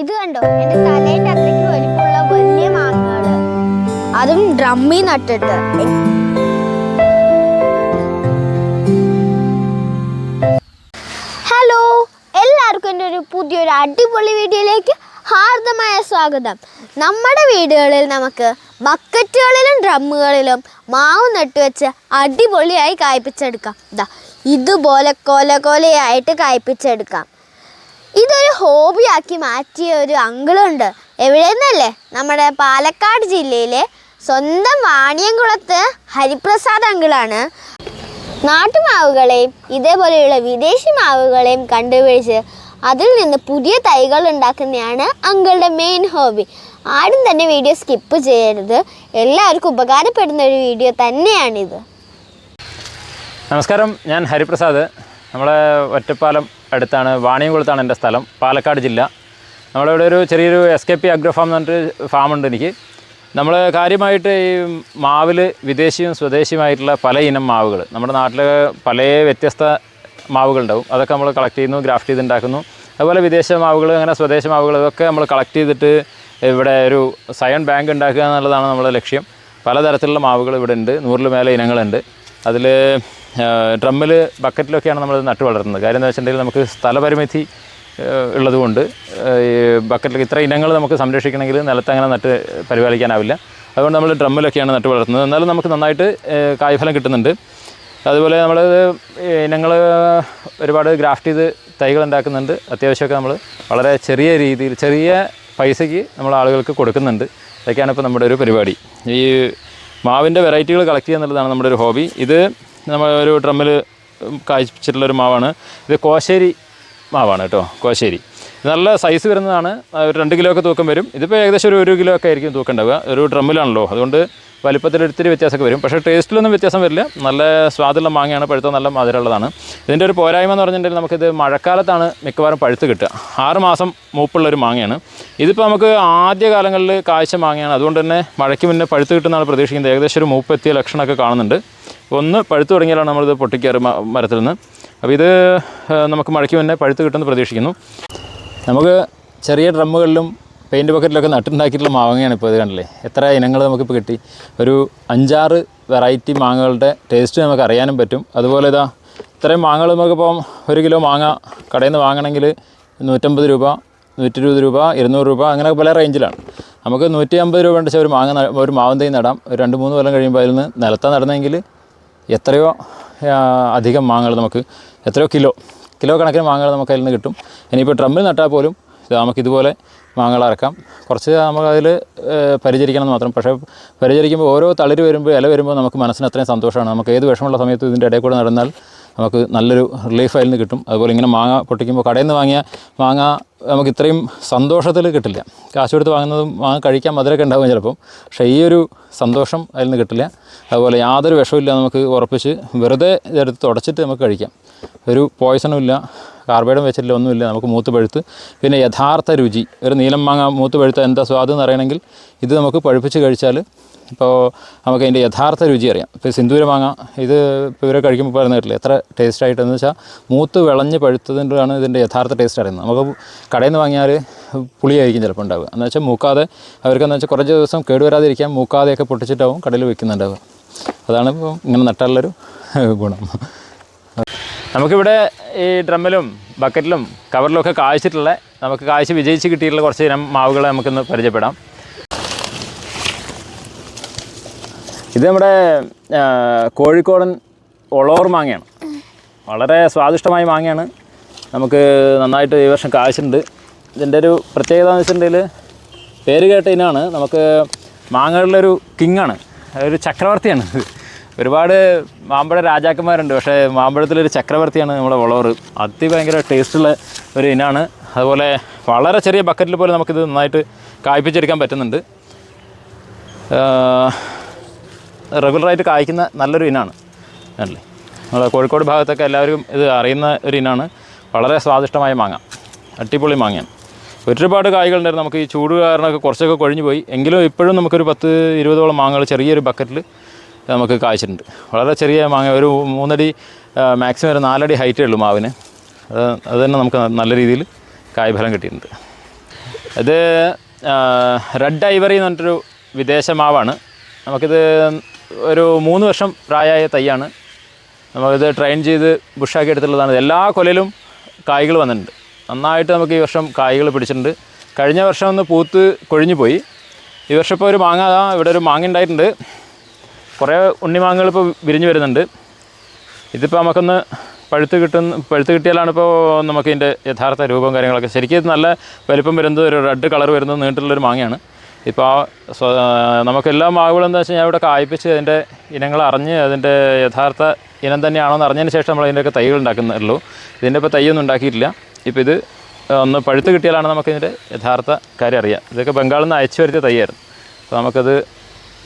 ഇത് കണ്ടോ? എന്റെ തലേന്റെ അത്രയ്ക്ക് വലിപ്പമുള്ള വലിയ മാങ്ങകൾ. അതും ഡ്രമ്മി നട്ടിട്ട്. ഹലോ എല്ലാവർക്കും എന്റെ ഒരു പുതിയൊരു അടിപൊളി വീഡിയോയിലേക്ക് ഹാർദമായ സ്വാഗതം. നമ്മുടെ വീടുകളിൽ നമുക്ക് ബക്കറ്റുകളിലും ഡ്രമ്മുകളിലും മാവ് നട്ടുവെച്ച് അടിപൊളിയായി കായ്പിച്ചെടുക്കാം. ഇതാ ഇതുപോലെ കൊല കൊലയായിട്ട് കായ്പിച്ചെടുക്കാം. ഇതൊരു ഹോബിയാക്കി മാറ്റിയ ഒരു അങ്കിളുണ്ട്. എവിടെയെന്നല്ലേ നമ്മുടെ പാലക്കാട് ജില്ലയിലെ സ്വന്തം വാണിയംകുളത്ത് ഹരിപ്രസാദ് അങ്കിളാണ്. നാട്ടുമാവുകളെയും ഇതേപോലെയുള്ള വിദേശി മാവുകളെയും കണ്ടുപിടിച്ച് അതിൽ നിന്ന് പുതിയ തൈകൾ ഉണ്ടാക്കുന്നതാണ് അങ്കിളുടെ മെയിൻ ഹോബി ആരും തന്നെ വീഡിയോ സ്കിപ്പ് ചെയ്യരുത്. എല്ലാവർക്കും ഉപകാരപ്പെടുന്ന ഒരു വീഡിയോ തന്നെയാണിത്. നമസ്കാരം. ഞാൻ ഹരിപ്രസാദ്. നമ്മളെ ഒറ്റപ്പാലം അടുത്താണ് വാണിയംകുളത്താണ് എന്റെ സ്ഥലം പാലക്കാട് ജില്ല. നമ്മളിവിടെ ഒരു ചെറിയൊരു S K P agro farm എന്ന് പറഞ്ഞിട്ട് ഉണ്ട് എനിക്ക്. നമ്മൾ കാര്യമായിട്ട് ഈ മാവിൽ വിദേശിയും സ്വദേശിയുമായിട്ടുള്ള പല ഇനം മാവുകൾ നമ്മുടെ നാട്ടിൽ പല വ്യത്യസ്ത മാവുകളുണ്ടാവും. അതൊക്കെ നമ്മൾ കളക്ട് ചെയ്യുന്നു ഗ്രാഫ്റ്റ് ചെയ്ത് ഉണ്ടാക്കുന്നു അതുപോലെ വിദേശ മാവുകൾ അങ്ങനെ സ്വദേശ മാവുകൾ ഇതൊക്കെ നമ്മൾ കളക്ട് ചെയ്തിട്ട് ഇവിടെ ഒരു സയൺ ബാങ്ക് ഉണ്ടാക്കുക എന്നുള്ളതാണ് നമ്മുടെ ലക്ഷ്യം. പലതരത്തിലുള്ള മാവുകൾ ഇവിടെ ഉണ്ട്. നൂറിൽ മേലെ ഇനങ്ങളുണ്ട്. അതിൽ ഡ്രമ്മിൽ ബക്കറ്റിലൊക്കെയാണ് നമ്മൾ നട്ടു വളർത്തുന്നത്. കാര്യം എന്താ വെച്ചിട്ടുണ്ടെങ്കിൽ നമുക്ക് സ്ഥലപരിമിതി ഉള്ളതുകൊണ്ട് ഈ ബക്കറ്റിൽ ഇത്ര ഇനങ്ങൾ നമുക്ക് സംരക്ഷിക്കണമെങ്കിൽ നിലത്ത് അങ്ങനെ നട്ട് പരിപാലിക്കാനാവില്ല. അതുകൊണ്ട് നമ്മൾ ഡ്രമ്മിലൊക്കെയാണ് നട്ട് വളർത്തുന്നത്. എന്നാലും നമുക്ക് നന്നായിട്ട് കായ്ഫലം കിട്ടുന്നുണ്ട്. അതുപോലെ നമ്മൾ ഇനങ്ങൾ ഒരുപാട് ഗ്രാഫ്റ്റ് ചെയ്ത് തൈകൾ ഉണ്ടാക്കുന്നുണ്ട്. അത്യാവശ്യമൊക്കെ നമ്മൾ വളരെ ചെറിയ രീതിയിൽ ചെറിയ പൈസയ്ക്ക് നമ്മൾ ആളുകൾക്ക് കൊടുക്കുന്നുണ്ട്. ഇതൊക്കെയാണ് ഇപ്പോൾ നമ്മുടെ ഒരു പരിപാടി. ഈ മാവിന്റെ വെറൈറ്റികൾ കളക്ട് ചെയ്യുക എന്നുള്ളതാണ് നമ്മുടെ ഒരു ഹോബി. ഇത് നമ്മൾ ഒരു ഡ്രമ്മിൽ കായ്ച്ചിട്ടുള്ളൊരു മാവാണ്. ഇത് കോശേരി മാവാണ് കേട്ടോ കോശേരി. നല്ല സൈസ് വരുന്നതാണ്. ഒരു രണ്ട് കിലോ ഒക്കെ തൂക്കം വരും. ഇതിപ്പോൾ ഏകദേശം ഒരു ഒരു കിലോ ഒക്കെ ആയിരിക്കും തൂക്കം ഉണ്ടാവുക ഒരു ഡ്രമ്മിലാണല്ലോ. അതുകൊണ്ട് വലിപ്പത്തിൽ ഒത്തിരി വ്യത്യാസമൊക്കെ വരും. പക്ഷേ ടേസ്റ്റിലൊന്നും വ്യത്യാസം വരില്ല. നല്ല സ്വാദുള്ള മാങ്ങയാണ്. പഴുത്ത നല്ല മധുരമുള്ളതാണ്. ഇതിന്റെ ഒരു പോരായ്മ എന്ന് പറഞ്ഞിട്ടുണ്ടെങ്കിൽ നമുക്കിത് മഴക്കാലത്താണ് മിക്കവാറും പഴുത്ത് കിട്ടുക. ആറ് മാസം മൂപ്പുള്ള ഒരു മാങ്ങയാണ്. ഇതിപ്പോൾ നമുക്ക് ആദ്യ കാലങ്ങളിൽ കാഴ്ച മാങ്ങയാണ്. അതുകൊണ്ട് തന്നെ മഴയ്ക്ക് മുന്നേ പഴുത്ത് കിട്ടുന്നതാണ് പ്രതീക്ഷിക്കുന്നത്. ഏകദേശം ഒരു മൂപ്പെത്തിയ ലക്ഷണമൊക്കെ കാണുന്നുണ്ട്. ഒന്ന് പഴുത്ത് തുടങ്ങിയാലാണ് നമ്മളിത് പൊട്ടിക്കാറ് മരത്തിൽ നിന്ന് അപ്പോൾ ഇത് നമുക്ക് മഴയ്ക്ക് മുന്നേ പഴുത്ത് കിട്ടുമെന്ന് പ്രതീക്ഷിക്കുന്നു. നമുക്ക് ചെറിയ ഡ്രമ്മുകളിലും പെയിന്റ് ബക്കറ്റിലൊക്കെ നട്ടുണ്ടാക്കിയിട്ടുള്ള മാങ്ങയാണ് ഇപ്പോൾ ഇത് കണ്ടല്ലേ? എത്ര ഇനങ്ങൾ നമുക്കിപ്പോൾ കിട്ടി. ഒരു അഞ്ചാറ് വെറൈറ്റി മാങ്ങകളുടെ ടേസ്റ്റ് നമുക്ക് അറിയാനും പറ്റും. അതുപോലെ ഇതാ ഇത്രയും മാങ്ങകൾ നമുക്കിപ്പം ഒരു കിലോ മാങ്ങ കടയിൽ നിന്ന് വാങ്ങണമെങ്കിൽ നൂറ്റമ്പത് രൂപ നൂറ്റി ഇരുപത് രൂപ ഇരുന്നൂറ് രൂപ അങ്ങനെ പല റേഞ്ചിലാണ് നമുക്ക് നൂറ്റി അമ്പത് രൂപ ഉണ്ടെച്ചാൽ ഒരു മാങ്ങ ഒരു മാവൻ തൈ നടാം. ഒരു രണ്ട് മൂന്ന് കൊല്ലം കഴിയുമ്പോൾ അതിൽ നിന്ന് നിലത്താൻ നടന്നെങ്കിൽ എത്രയോ അധികം മാങ്ങകൾ നമുക്ക് എത്രയോ കിലോ കിലോ കണക്കിന് മാങ്ങകൾ നമുക്ക് അതിൽ നിന്ന് കിട്ടും. ഇനിയിപ്പോൾ ഡ്രമ്മിൽ നട്ടാൽ പോലും നമുക്കിതുപോലെ മാങ്ങകൾ അറക്കാം. കുറച്ച് നമുക്കതിൽ പരിചരിക്കണം എന്ന് മാത്രം. പക്ഷേ പരിചരിക്കുമ്പോൾ ഓരോ തളിര് വരുമ്പോൾ ഇല വരുമ്പോൾ നമുക്ക് മനസ്സിന് അത്രയും സന്തോഷമാണ്. നമുക്ക് ഏത് വിഷമുള്ള സമയത്ത് ഇതിന്റെ ഇടയിൽ കൂടെ നടന്നാൽ നമുക്ക് നല്ലൊരു റിലീഫ് അതിൽ നിന്ന് കിട്ടും. അതുപോലെ ഇങ്ങനെ മാങ്ങ പൊട്ടിക്കുമ്പോൾ കടയിൽ നിന്ന് വാങ്ങിയ മാങ്ങ നമുക്ക് ഇത്രയും സന്തോഷത്തിൽ കിട്ടില്ല. കാശ് കൊടുത്ത് വാങ്ങുന്നതും വാങ്ങി കഴിക്കാൻ മധുരമൊക്കെ ഉണ്ടാവും ചിലപ്പം. പക്ഷേ ഈ ഒരു സന്തോഷം അതിൽ നിന്ന് കിട്ടില്ല. അതുപോലെ യാതൊരു വിഷമില്ല നമുക്ക് ഉറപ്പിച്ച് വെറുതെ ഇതെടുത്ത് തുടച്ചിട്ട് നമുക്ക് കഴിക്കാം. ഒരു പോയ്സണും ഇല്ല കാർബൈഡും വെച്ചിട്ടില്ല ഒന്നുമില്ല നമുക്ക് മൂത്ത് പഴുത്ത്. പിന്നെ യഥാർത്ഥ രുചി ഒരു നീലം മാങ്ങ മൂത്ത് പഴുത്ത എന്താ സ്വാദ് എന്ന് അറിയണമെങ്കിൽ ഇത് നമുക്ക് പഴുപ്പിച്ച് കഴിച്ചാൽ ഇപ്പോൾ നമുക്ക് അതിന്റെ യഥാർത്ഥ രുചി അറിയാം. ഇപ്പോൾ സിന്ദൂര മാങ്ങ ഇത് ഇപ്പോൾ ഇവരെ കഴിക്കുമ്പോൾ പറയുന്ന എത്ര ടേസ്റ്റ് ആയിട്ടെന്ന് വെച്ചാൽ മൂത്ത് വിളഞ്ഞ് പഴുത്തതിന്റെയാണ് ഇതിന്റെ യഥാർത്ഥ ടേസ്റ്റ് അറിയുന്നത്. നമുക്ക് കടയിൽ നിന്ന് വാങ്ങിയാൽ പുളിയായിരിക്കും ചിലപ്പോൾ ഉണ്ടാവുക. എന്ന് വെച്ചാൽ മൂക്കാതെ അവർക്കെന്ന് വെച്ചാൽ കുറച്ച് ദിവസം കേടുവരാതിരിക്കാൻ മൂക്കാതെയൊക്കെ പൊട്ടിച്ചിട്ടാവും കടയിൽ വെക്കുന്നുണ്ടാവുക. അതാണ് ഇപ്പോൾ ഇങ്ങനെ നട്ടാലുള്ളൊരു ഗുണം. നമുക്കിവിടെ ഈ ഡ്രമ്മിലും ബക്കറ്റിലും കവറിലും ഒക്കെ കാഴ്ചിട്ടുള്ള നമുക്ക് കാഴ്ച വിജയിച്ച് കിട്ടിയിട്ടുള്ള കുറച്ച് ഇനം മാവുകളെ നമുക്കിന്ന് പരിചയപ്പെടാം. ഇത് നമ്മുടെ കോഴിക്കോടൻ ഒളോർ മാങ്ങയാണ്. വളരെ സ്വാദിഷ്ടമായ മാങ്ങയാണ്. നമുക്ക് നന്നായിട്ട് ഈ വർഷം കാശുണ്ട് ഇതിന്റെ ഒരു പ്രത്യേകത എന്ന് വെച്ചിട്ടുണ്ടെങ്കിൽ പേര് കേട്ട ഇനമാണ് നമുക്ക് മാങ്ങകളിലൊരു കിങ്ങാണ്. ഒരു ചക്രവർത്തിയാണ്. ഒരുപാട് മാമ്പഴ രാജാക്കന്മാരുണ്ട്. പക്ഷേ മാമ്പഴത്തിലൊരു ചക്രവർത്തിയാണ് നമ്മുടെ വളവർ. അതിഭയങ്കര ടേസ്റ്റുള്ള ഒരു ഇനമാണ് അതുപോലെ വളരെ ചെറിയ ബക്കറ്റിൽ പോലും നമുക്കിത് നന്നായിട്ട് കായ്പിച്ചെടുക്കാൻ പറ്റുന്നുണ്ട്. റെഗുലറായിട്ട് കായ്ക്കുന്ന നല്ലൊരു ഇനമാണ് അല്ലേ? നമ്മുടെ കോഴിക്കോട് ഭാഗത്തൊക്കെ എല്ലാവരും ഇത് അറിയുന്ന ഒരു ഇനമാണ് വളരെ സ്വാദിഷ്ടമായ മാങ്ങ. അടിപൊളി മാങ്ങയാണ്. ഒരുപാട് കായ്കളുണ്ടായിരുന്നു നമുക്ക് ഈ ചൂട് കാരണമൊക്കെ കുറച്ചൊക്കെ കൊഴിഞ്ഞു പോയി. എങ്കിലും ഇപ്പോഴും നമുക്കൊരു പത്ത് ഇരുപതോളം മാങ്ങകൾ ചെറിയൊരു ബക്കറ്റിൽ നമുക്ക് കായ്ച്ചിട്ടുണ്ട്. വളരെ ചെറിയ മാങ്ങ. ഒരു മൂന്നടി മാക്സിമം ഒരു നാലടി ഹൈറ്റേ ഉള്ളൂ മാവിന്. അത് അത് തന്നെ നമുക്ക് നല്ല രീതിയിൽ കായ്ഫലം കിട്ടിയിട്ടുണ്ട്. ഇത് റെഡ് ഐവറി എന്ന് പറഞ്ഞിട്ടൊരു വിദേശ മാവാണ്. നമുക്കിത് ഒരു മൂന്ന് വർഷം പ്രായമായ തൈയാണ്. നമുക്കിത് ട്രെയിൻ ചെയ്ത് ബുഷാക്കി എടുത്തുള്ളതാണ് എല്ലാ കൊലയിലും കായ്കൾ വന്നിട്ടുണ്ട്. നന്നായിട്ട് നമുക്ക് ഈ വർഷം കായ്കൾ പിടിച്ചിട്ടുണ്ട്. കഴിഞ്ഞ വർഷം ഒന്ന് പൂത്ത് കൊഴിഞ്ഞു പോയി ഈ വർഷം ഇപ്പോൾ ഒരു മാങ്ങ ഇവിടെ ഒരു മാങ്ങ ഉണ്ടായിട്ടുണ്ട്. കുറേ ഉണ്ണിമാങ്ങകൾ ഇപ്പോൾ വിരിഞ്ഞു വരുന്നുണ്ട്. ഇതിപ്പോൾ നമുക്കൊന്ന് പഴുത്ത് കിട്ടുന്ന പഴുത്ത് കിട്ടിയാലാണ് ഇപ്പോൾ നമുക്ക് ഇതിന്റെ യഥാർത്ഥ രൂപം കാര്യങ്ങളൊക്കെ. ശരിക്കും ഇത് നല്ല വലിപ്പം വരുന്നത് ഒരു റെഡ് കളർ വരുന്നത് നീണ്ടുള്ളൊരു മാങ്ങയാണ്. ഇപ്പോൾ ആ സ്വ നമുക്ക് എല്ലാ മാവുകളും എന്താ വെച്ച് കഴിഞ്ഞാൽ ഇവിടെ കായ്പ്പിച്ച് അതിന്റെ ഇനങ്ങൾ അറിഞ്ഞ് അതിന്റെ യഥാർത്ഥ ഇനം തന്നെയാണോ എന്ന് അറിഞ്ഞതിന് ശേഷം നമ്മൾ ഇതിന്റെയൊക്കെ തൈകൾ ഉണ്ടാക്കുന്നുള്ളൂ. ഇതിന്റെ ഇപ്പോൾ തൈയൊന്നും ഉണ്ടാക്കിയിട്ടില്ല. ഇപ്പോൾ ഇത് ഒന്ന് പഴുത്ത് കിട്ടിയാലാണ് നമുക്കിതിന്റെ യഥാർത്ഥ കാര്യം അറിയാം. ഇതൊക്കെ ബംഗാളിൽ നിന്ന് അയച്ചു വരുത്തിയ തൈയായിരുന്നു. അപ്പോൾ നമുക്കത്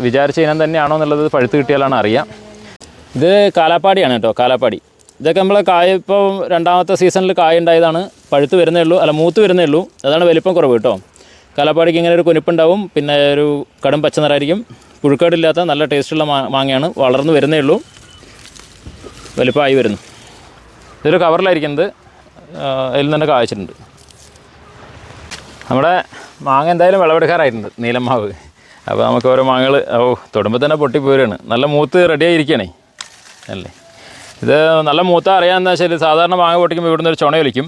വിചാരിച്ച ഇനം തന്നെയാണോ എന്നുള്ളത് പഴുത്ത് കിട്ടിയാലാണ് അറിയാം. ഇത് കാലാപ്പാടിയാണ് കേട്ടോ കാലാപ്പാടി. ഇതൊക്കെ നമ്മൾ കായ ഇപ്പോൾ രണ്ടാമത്തെ സീസണിൽ കായ ഉണ്ടായതാണ്. പഴുത്ത് വരുന്നേ ഉള്ളൂ അല്ല മൂത്ത് വരുന്നേ ഉള്ളൂ. അതാണ് വലിപ്പം കുറവ് കേട്ടോ. കാലാപ്പാടിക്ക് ഇങ്ങനെ ഒരു കുനിപ്പുണ്ടാവും പിന്നെ ഒരു കടും പച്ച നിറായിരിക്കും പുഴുക്കേടില്ലാത്ത നല്ല ടേസ്റ്റുള്ള മാങ്ങയാണ് വളർന്നു വരുന്നേ ഉള്ളൂ. വലിപ്പമായി വരുന്നു. ഇതൊരു കവറിലായിരിക്കുന്നത് അതിൽ തന്നെ കായ്ച്ചിട്ടുണ്ട്. നമ്മുടെ മാങ്ങ എന്തായാലും വിളവെടുക്കാറായിട്ടുണ്ട് നീലമാവ് അപ്പോൾ നമുക്ക് ഓരോ മാങ്ങകൾ ഓ തൊടുമ്പോൾ തന്നെ പൊട്ടിപ്പോരാണ് നല്ല മൂത്ത് റെഡിയായിരിക്കണേ അല്ലേ? ഇത് നല്ല മൂത്ത അറിയാമെന്ന് വെച്ചാൽ സാധാരണ മാങ്ങ പൊട്ടിക്കുമ്പോൾ ഇവിടുന്ന് ഒരു ചുണ വലിക്കും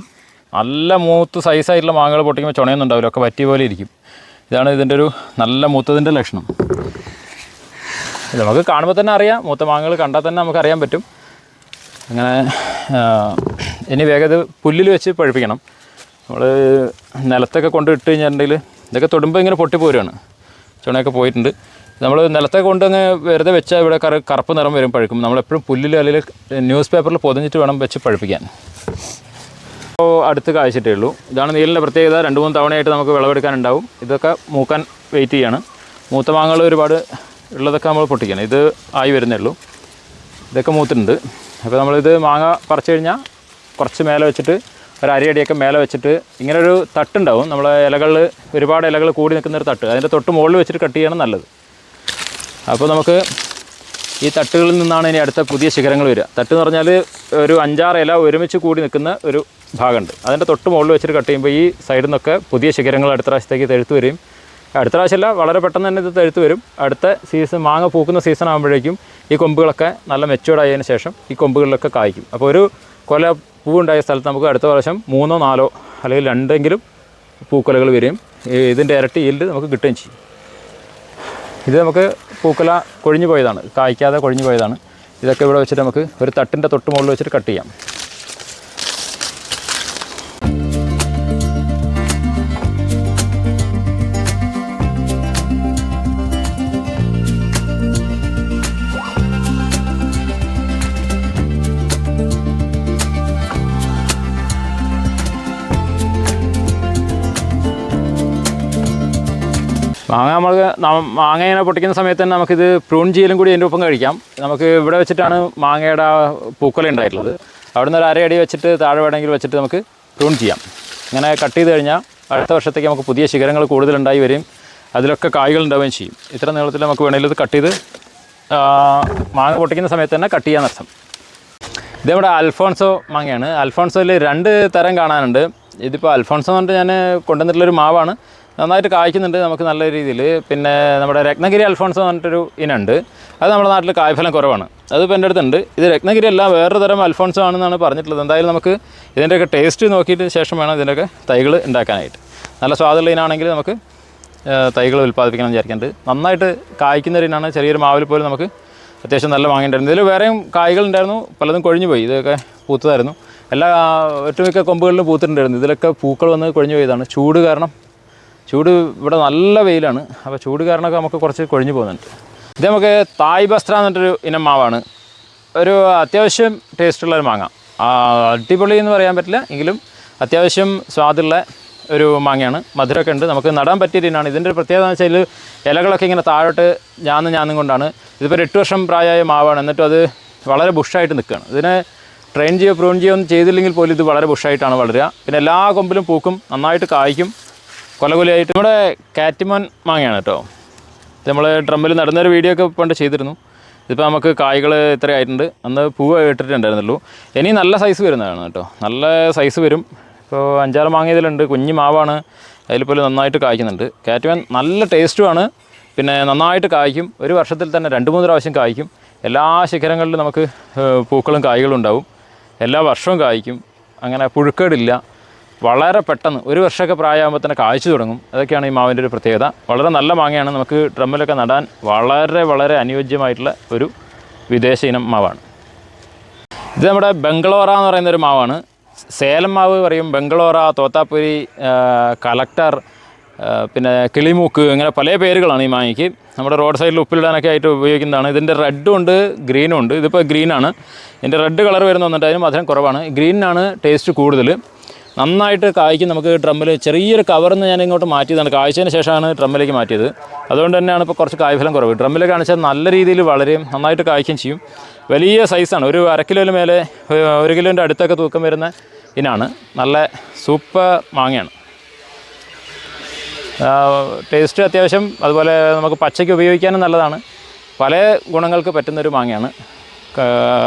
നല്ല മൂത്ത് സൈസായിട്ടുള്ള മാങ്ങകൾ പൊട്ടിക്കുമ്പോൾ ചുണയൊന്നും ഉണ്ടാവില്ല ഒക്കെ പറ്റിയ പോലെ ഇരിക്കും. ഇതാണ് ഇതിന്റെ ഒരു നല്ല മൂത്തതിന്റെ ലക്ഷണം. നമുക്ക് കാണുമ്പോൾ തന്നെ അറിയാം മൂത്ത മാങ്ങകൾ കണ്ടാൽ തന്നെ നമുക്ക് അറിയാൻ പറ്റും. അങ്ങനെ ഇനി വേഗം ഇത് പുല്ലിൽ വെച്ച് പഴുപ്പിക്കണം. നമ്മൾ നിലത്തൊക്കെ കൊണ്ട് ഇട്ട് കഴിഞ്ഞിട്ടുണ്ടെങ്കിൽ ഇതൊക്കെ തൊടുമ്പോൾ ഇങ്ങനെ പൊട്ടിപ്പോരുകയാണ് ചുണയൊക്കെ പോയിട്ടുണ്ട്. നമ്മൾ നിലത്തൊക്കെ കൊണ്ടങ്ങ് വെറുതെ വെച്ചാൽ ഇവിടെ കറ കറുപ്പ് നിറം വരും പഴുക്കും. നമ്മളെപ്പോഴും പുല്ലിൽ അല്ലെങ്കിൽ ന്യൂസ് പേപ്പറിൽ പൊതിഞ്ഞിട്ട് വേണം വെച്ച് പഴുപ്പിക്കാൻ. ഇപ്പോൾ അടുത്ത് കാഴ്ചയിട്ടേ ഉള്ളൂ. ഇതാണ് നീലിന്റെ പ്രത്യേകത. രണ്ട് മൂന്ന് തവണയായിട്ട് നമുക്ക് വിളവെടുക്കാനുണ്ടാവും. ഇതൊക്കെ മൂക്കാൻ വെയിറ്റ് ചെയ്യാണ്. മൂത്ത മാങ്ങകൾ ഒരുപാട് ഉള്ളതൊക്കെ നമ്മൾ പൊട്ടിക്കണം. ഇത് ആയി വരുന്നേ ഉള്ളൂ. ഇതൊക്കെ മൂത്തിട്ടുണ്ട്. അപ്പോൾ നമ്മളിത് മാങ്ങ പറിച്ചു കഴിഞ്ഞാൽ കുറച്ച് മേലെ വെച്ചിട്ട് ഒരു അരിയടിയൊക്കെ മേലെ വെച്ചിട്ട് ഇങ്ങനെ ഒരു തട്ടുണ്ടാവും. നമ്മളെ ഇലകളിൽ ഒരുപാട് ഇലകൾ കൂടി നിൽക്കുന്ന ഒരു തട്ട്. അതിന്റെ തൊട്ട് മുകളിൽ വെച്ചിട്ട് കട്ട് ചെയ്യണം നല്ലത്. അപ്പോൾ നമുക്ക് ഈ തട്ടുകളിൽ നിന്നാണ് ഇനി അടുത്ത പുതിയ ശിഖരങ്ങൾ വരിക. തട്ട് എന്ന് പറഞ്ഞാൽ ഒരു അഞ്ചാറ് ഇല ഒരുമിച്ച് കൂടി നിൽക്കുന്ന ഒരു ഭാഗമുണ്ട്. അതിന്റെ തൊട്ട് മുകളിൽ വെച്ചിട്ട് കട്ട് ചെയ്യുമ്പോൾ ഈ സൈഡിൽ നിന്നൊക്കെ പുതിയ ശിഖരങ്ങൾ അടുത്ത പ്രാവശ്യത്തേക്ക് തെഴുത്ത് വരും അടുത്ത പ്രാവശ്യമല്ല വളരെ പെട്ടെന്ന് തന്നെ ഇത് തഴുത്ത് വരും. അടുത്ത സീസൺ മാങ്ങ പൂക്കുന്ന സീസൺ ആകുമ്പോഴേക്കും ഈ കൊമ്പുകളൊക്കെ നല്ല മെച്ചുവേർഡായതിനു ശേഷം ഈ കൊമ്പുകളിലൊക്കെ കായ്ക്കും. അപ്പോൾ ഒരു കൊല പൂവുണ്ടായ സ്ഥലത്ത് നമുക്ക് അടുത്ത പ്രാവശ്യം മൂന്നോ നാലോ അല്ലെങ്കിൽ രണ്ടെങ്കിലും പൂക്കൊലകൾ വരും ഇതിന്റെ ഇരട്ടി ഈൽഡ് നമുക്ക് കിട്ടുകയും ചെയ്യും. ഇത് നമുക്ക് പൂക്കല കൊഴിഞ്ഞു പോയതാണ് കായ്ക്കാതെ കൊഴിഞ്ഞു പോയതാണ്. ഇതൊക്കെ ഇവിടെ വെച്ചിട്ട് നമുക്ക് ഒരു തട്ടിന്റെ തൊട്ട് മുകളിൽ വെച്ചിട്ട് കട്ട് ചെയ്യാം. മാങ്ങ നമ്മൾ മാങ്ങ ഇങ്ങനെ പൊട്ടിക്കുന്ന സമയത്ത് തന്നെ നമുക്കിത് പ്രൂൺ ചെയ്യലും കൂടി അതിന്റെ ഒപ്പം കഴിക്കാം. നമുക്ക് ഇവിടെ വെച്ചിട്ടാണ് മാങ്ങയുടെ ആ പൂക്കൊല ഉണ്ടായിട്ടുള്ളത്. അവിടെ നിന്ന് ഒരു അരയടി വെച്ചിട്ട് താഴെ വേണമെങ്കിൽ വെച്ചിട്ട് നമുക്ക് പ്രൂൺ ചെയ്യാം. ഇങ്ങനെ കട്ട് ചെയ്ത് കഴിഞ്ഞാൽ അടുത്ത വർഷത്തേക്ക് നമുക്ക് പുതിയ ശിഖരങ്ങൾ കൂടുതലുണ്ടായി വരും. അതിലൊക്കെ കായ്കൾ ഉണ്ടാവുകയും ചെയ്യും. ഇത്ര നീളത്തിൽ നമുക്ക് വേണമെങ്കിൽ ഇത് കട്ട് ചെയ്ത് മാങ്ങ പൊട്ടിക്കുന്ന സമയത്ത് തന്നെ കട്ട് ചെയ്യാൻ അർത്ഥം. നമ്മുടെ അൽഫോൺസോ മാങ്ങയാണ്. അൽഫോൺസോയിൽ രണ്ട് തരം കാണാനുണ്ട്. ഇതിപ്പോൾ അൽഫോൺസോ എന്ന് പറഞ്ഞിട്ട് ഞാൻ കൊണ്ടുവന്നിട്ടുള്ളൊരു മാവാണ്. നന്നായിട്ട് കായ്ക്കുന്നുണ്ട് നമുക്ക് നല്ല രീതിയിൽ. പിന്നെ നമ്മുടെ രത്നഗിരി അൽഫോൺസ് എന്ന് പറഞ്ഞിട്ടൊരു ഇനുണ്ട് അത് നമ്മുടെ നാട്ടിൽ കായ്ഫലം കുറവാണ്. അതിപ്പോൾ എന്റെ അടുത്തുണ്ട്. ഇത് രത്നഗിരി അല്ല വേറൊരു തരം അൽഫോൺസോ ആണെന്നാണ് പറഞ്ഞിട്ടുള്ളത്. എന്തായാലും നമുക്ക് ഇതിന്റെയൊക്കെ ടേസ്റ്റ് നോക്കിയിട്ട് ശേഷം വേണം ഇതിന്റെയൊക്കെ തൈകൾ ഉണ്ടാക്കാനായിട്ട്. നല്ല സ്വാദുള്ള ഇനാണെങ്കിൽ നമുക്ക് തൈകൾ ഉൽപ്പാദിപ്പിക്കണം വിചാരിക്കുന്നുണ്ട്. നന്നായിട്ട് കായ്ക്കുന്ന ഇനാണ്. ചെറിയൊരു മാവിൽ പോലും നമുക്ക് അത്യാവശ്യം നല്ല മാങ്ങയുണ്ടായിരുന്നു ഇതിൽ വേറെയും കായ്കൾ ഉണ്ടായിരുന്നു. പലതും കൊഴിഞ്ഞു പോയി. ഇതൊക്കെ പൂത്തതായിരുന്നു. എല്ലാ ഒട്ടുമിക്ക കൊമ്പുകളിലും പൂത്തിട്ടുണ്ടായിരുന്നു. ഇതിലൊക്കെ പൂക്കൾ വന്ന് കൊഴിഞ്ഞു പോയതാണ്. ചൂട് കാരണം ചൂട് ഇവിടെ നല്ല വെയിലാണ്. അപ്പോൾ ചൂട് കാരണമൊക്കെ നമുക്ക് കുറച്ച് കൊഴിഞ്ഞു പോകുന്നുണ്ട്. ഇത് നമുക്ക് തായ് ബസ്ത്ര എന്നിട്ടൊരു ഇനം മാവാണ്. ഒരു അത്യാവശ്യം ടേസ്റ്റുള്ള ഒരു മാങ്ങ. അടിപൊളി എന്ന് പറയാൻ പറ്റില്ല. എങ്കിലും അത്യാവശ്യം സ്വാദുള്ള ഒരു മാങ്ങയാണ്. മധുരമൊക്കെ ഉണ്ട്. നമുക്ക് നടാൻ പറ്റിയ ഇനാണ് ഇതിന്റെ ഒരു പ്രത്യേകത എന്ന് വെച്ചാൽ ഇലകളൊക്കെ ഇങ്ങനെ താഴോട്ട് ഞാന്ന് ഞാന്നും കൊണ്ടാണ്. ഇതിപ്പോൾ ഒരു എട്ട് വർഷം പ്രായമായ മാവാണ്. എന്നിട്ടും അത് വളരെ ബുഷായിട്ട് നിൽക്കുകയാണ്. ഇതിനെ ട്രെയിൻ ചെയ്യോ പ്രൂൺ ചെയ്യോ ഒന്നും ചെയ്തില്ലെങ്കിൽ പോലും ഇത് വളരെ ബുഷായിട്ടാണ് വളരുക. പിന്നെ എല്ലാ കൊമ്പിലും പൂക്കും നന്നായിട്ട് കായ്ക്കും. കൊല കൊലയായിട്ട് നമ്മുടെ കാറ്റിമോൻ മാങ്ങയാണ് കേട്ടോ. ഇത് നമ്മൾ ഡ്രമ്മിൽ നടന്നൊരു വീഡിയോ ഒക്കെ പണ്ട് ചെയ്തിരുന്നു. ഇതിപ്പോൾ നമുക്ക് കായ്കൾ ഇത്ര ആയിട്ടുണ്ട്. അന്ന് പൂവ് ഇട്ടിട്ടുണ്ടായിരുന്നുള്ളൂ. ഇനി നല്ല സൈസ് വരുന്നതാണ് കേട്ടോ. നല്ല സൈസ് വരും. ഇപ്പോൾ അഞ്ചാറ് മാങ്ങ ഇതിലുണ്ട് കുഞ്ഞ് മാവാണ്. അതിൽ പോലും നന്നായിട്ട് കായ്ക്കുന്നുണ്ട്. കാറ്റിമോൻ നല്ല ടേസ്റ്റുമാണ് പിന്നെ നന്നായിട്ട് കായ്ക്കും. ഒരു വർഷത്തിൽ തന്നെ രണ്ട് മൂന്ന് പ്രാവശ്യം കായ്ക്കും. എല്ലാ ശിഖരങ്ങളിലും നമുക്ക് പൂക്കളും കായ്കളും ഉണ്ടാവും. എല്ലാ വർഷവും കായ്ക്കും. അങ്ങനെ പുഴുക്കേടില്ല. വളരെ പെട്ടെന്ന് ഒരു വർഷമൊക്കെ പ്രായമാകുമ്പോൾ തന്നെ കാഴ്ച തുടങ്ങും. അതൊക്കെയാണ് ഈ മാവിന്റെ ഒരു പ്രത്യേകത. വളരെ നല്ല മാങ്ങയാണ്. നമുക്ക് ഡ്രമ്മിലൊക്കെ നടാൻ വളരെ വളരെ അനുയോജ്യമായിട്ടുള്ള ഒരു വിദേശ ഇനം മാവാണ്. ഇത് നമ്മുടെ ബംഗ്ലോറ എന്ന് പറയുന്ന ഒരു മാവാണ്. സേലം മാവ് പറയും. ബംഗ്ലോറ തോത്താപ്പുരി കലക്ടർ പിന്നെ കിളിമൂക്ക് ഇങ്ങനെ പല പേരുകളാണ് ഈ മാങ്ങയ്ക്ക്. നമ്മുടെ റോഡ് സൈഡിൽ ഉപ്പിലിടാനൊക്കെ ആയിട്ട് ഉപയോഗിക്കുന്നതാണ്. ഇതിന്റെ റെഡും ഉണ്ട് ഗ്രീനും ഉണ്ട്. ഇതിപ്പോൾ ഗ്രീനാണ്. ഇതിന്റെ റെഡ് കളർ വരുന്ന അതിന് മധുരം കുറവാണ്. ഗ്രീനാണ് ടേസ്റ്റ് കൂടുതൽ. നന്നായിട്ട് കായ്ക്കും. നമുക്ക് ഡ്രമ്മിൽ ചെറിയൊരു കവറിൽ നിന്ന് ഞാൻ ഇങ്ങോട്ട് മാറ്റിയതാണ്. കായ്ച്ചതിന് ശേഷമാണ് ഡ്രമ്മിലേക്ക് മാറ്റിയത്. അതുകൊണ്ട് തന്നെയാണ് ഇപ്പോൾ കുറച്ച് കായ്ഫലം കുറവ്. ഡ്രമ്മിൽ കാണിച്ചാൽ നല്ല രീതിയിൽ വളരെയും നന്നായിട്ട് കായ്ക്കുകയും ചെയ്യും. വലിയ സൈസാണ്. ഒരു അര കിലോയിൽ മേലെ ഒരു കിലോന്റെ അടുത്തൊക്കെ തൂക്കം വരുന്ന ഇനാണ്. നല്ല സൂപ്പർ മാങ്ങയാണ്. ടേസ്റ്റ് അത്യാവശ്യം അതുപോലെ നമുക്ക് പച്ചയ്ക്ക് ഉപയോഗിക്കാനും നല്ലതാണ്. പല ഗുണങ്ങൾക്ക് പറ്റുന്നൊരു മാങ്ങയാണ്.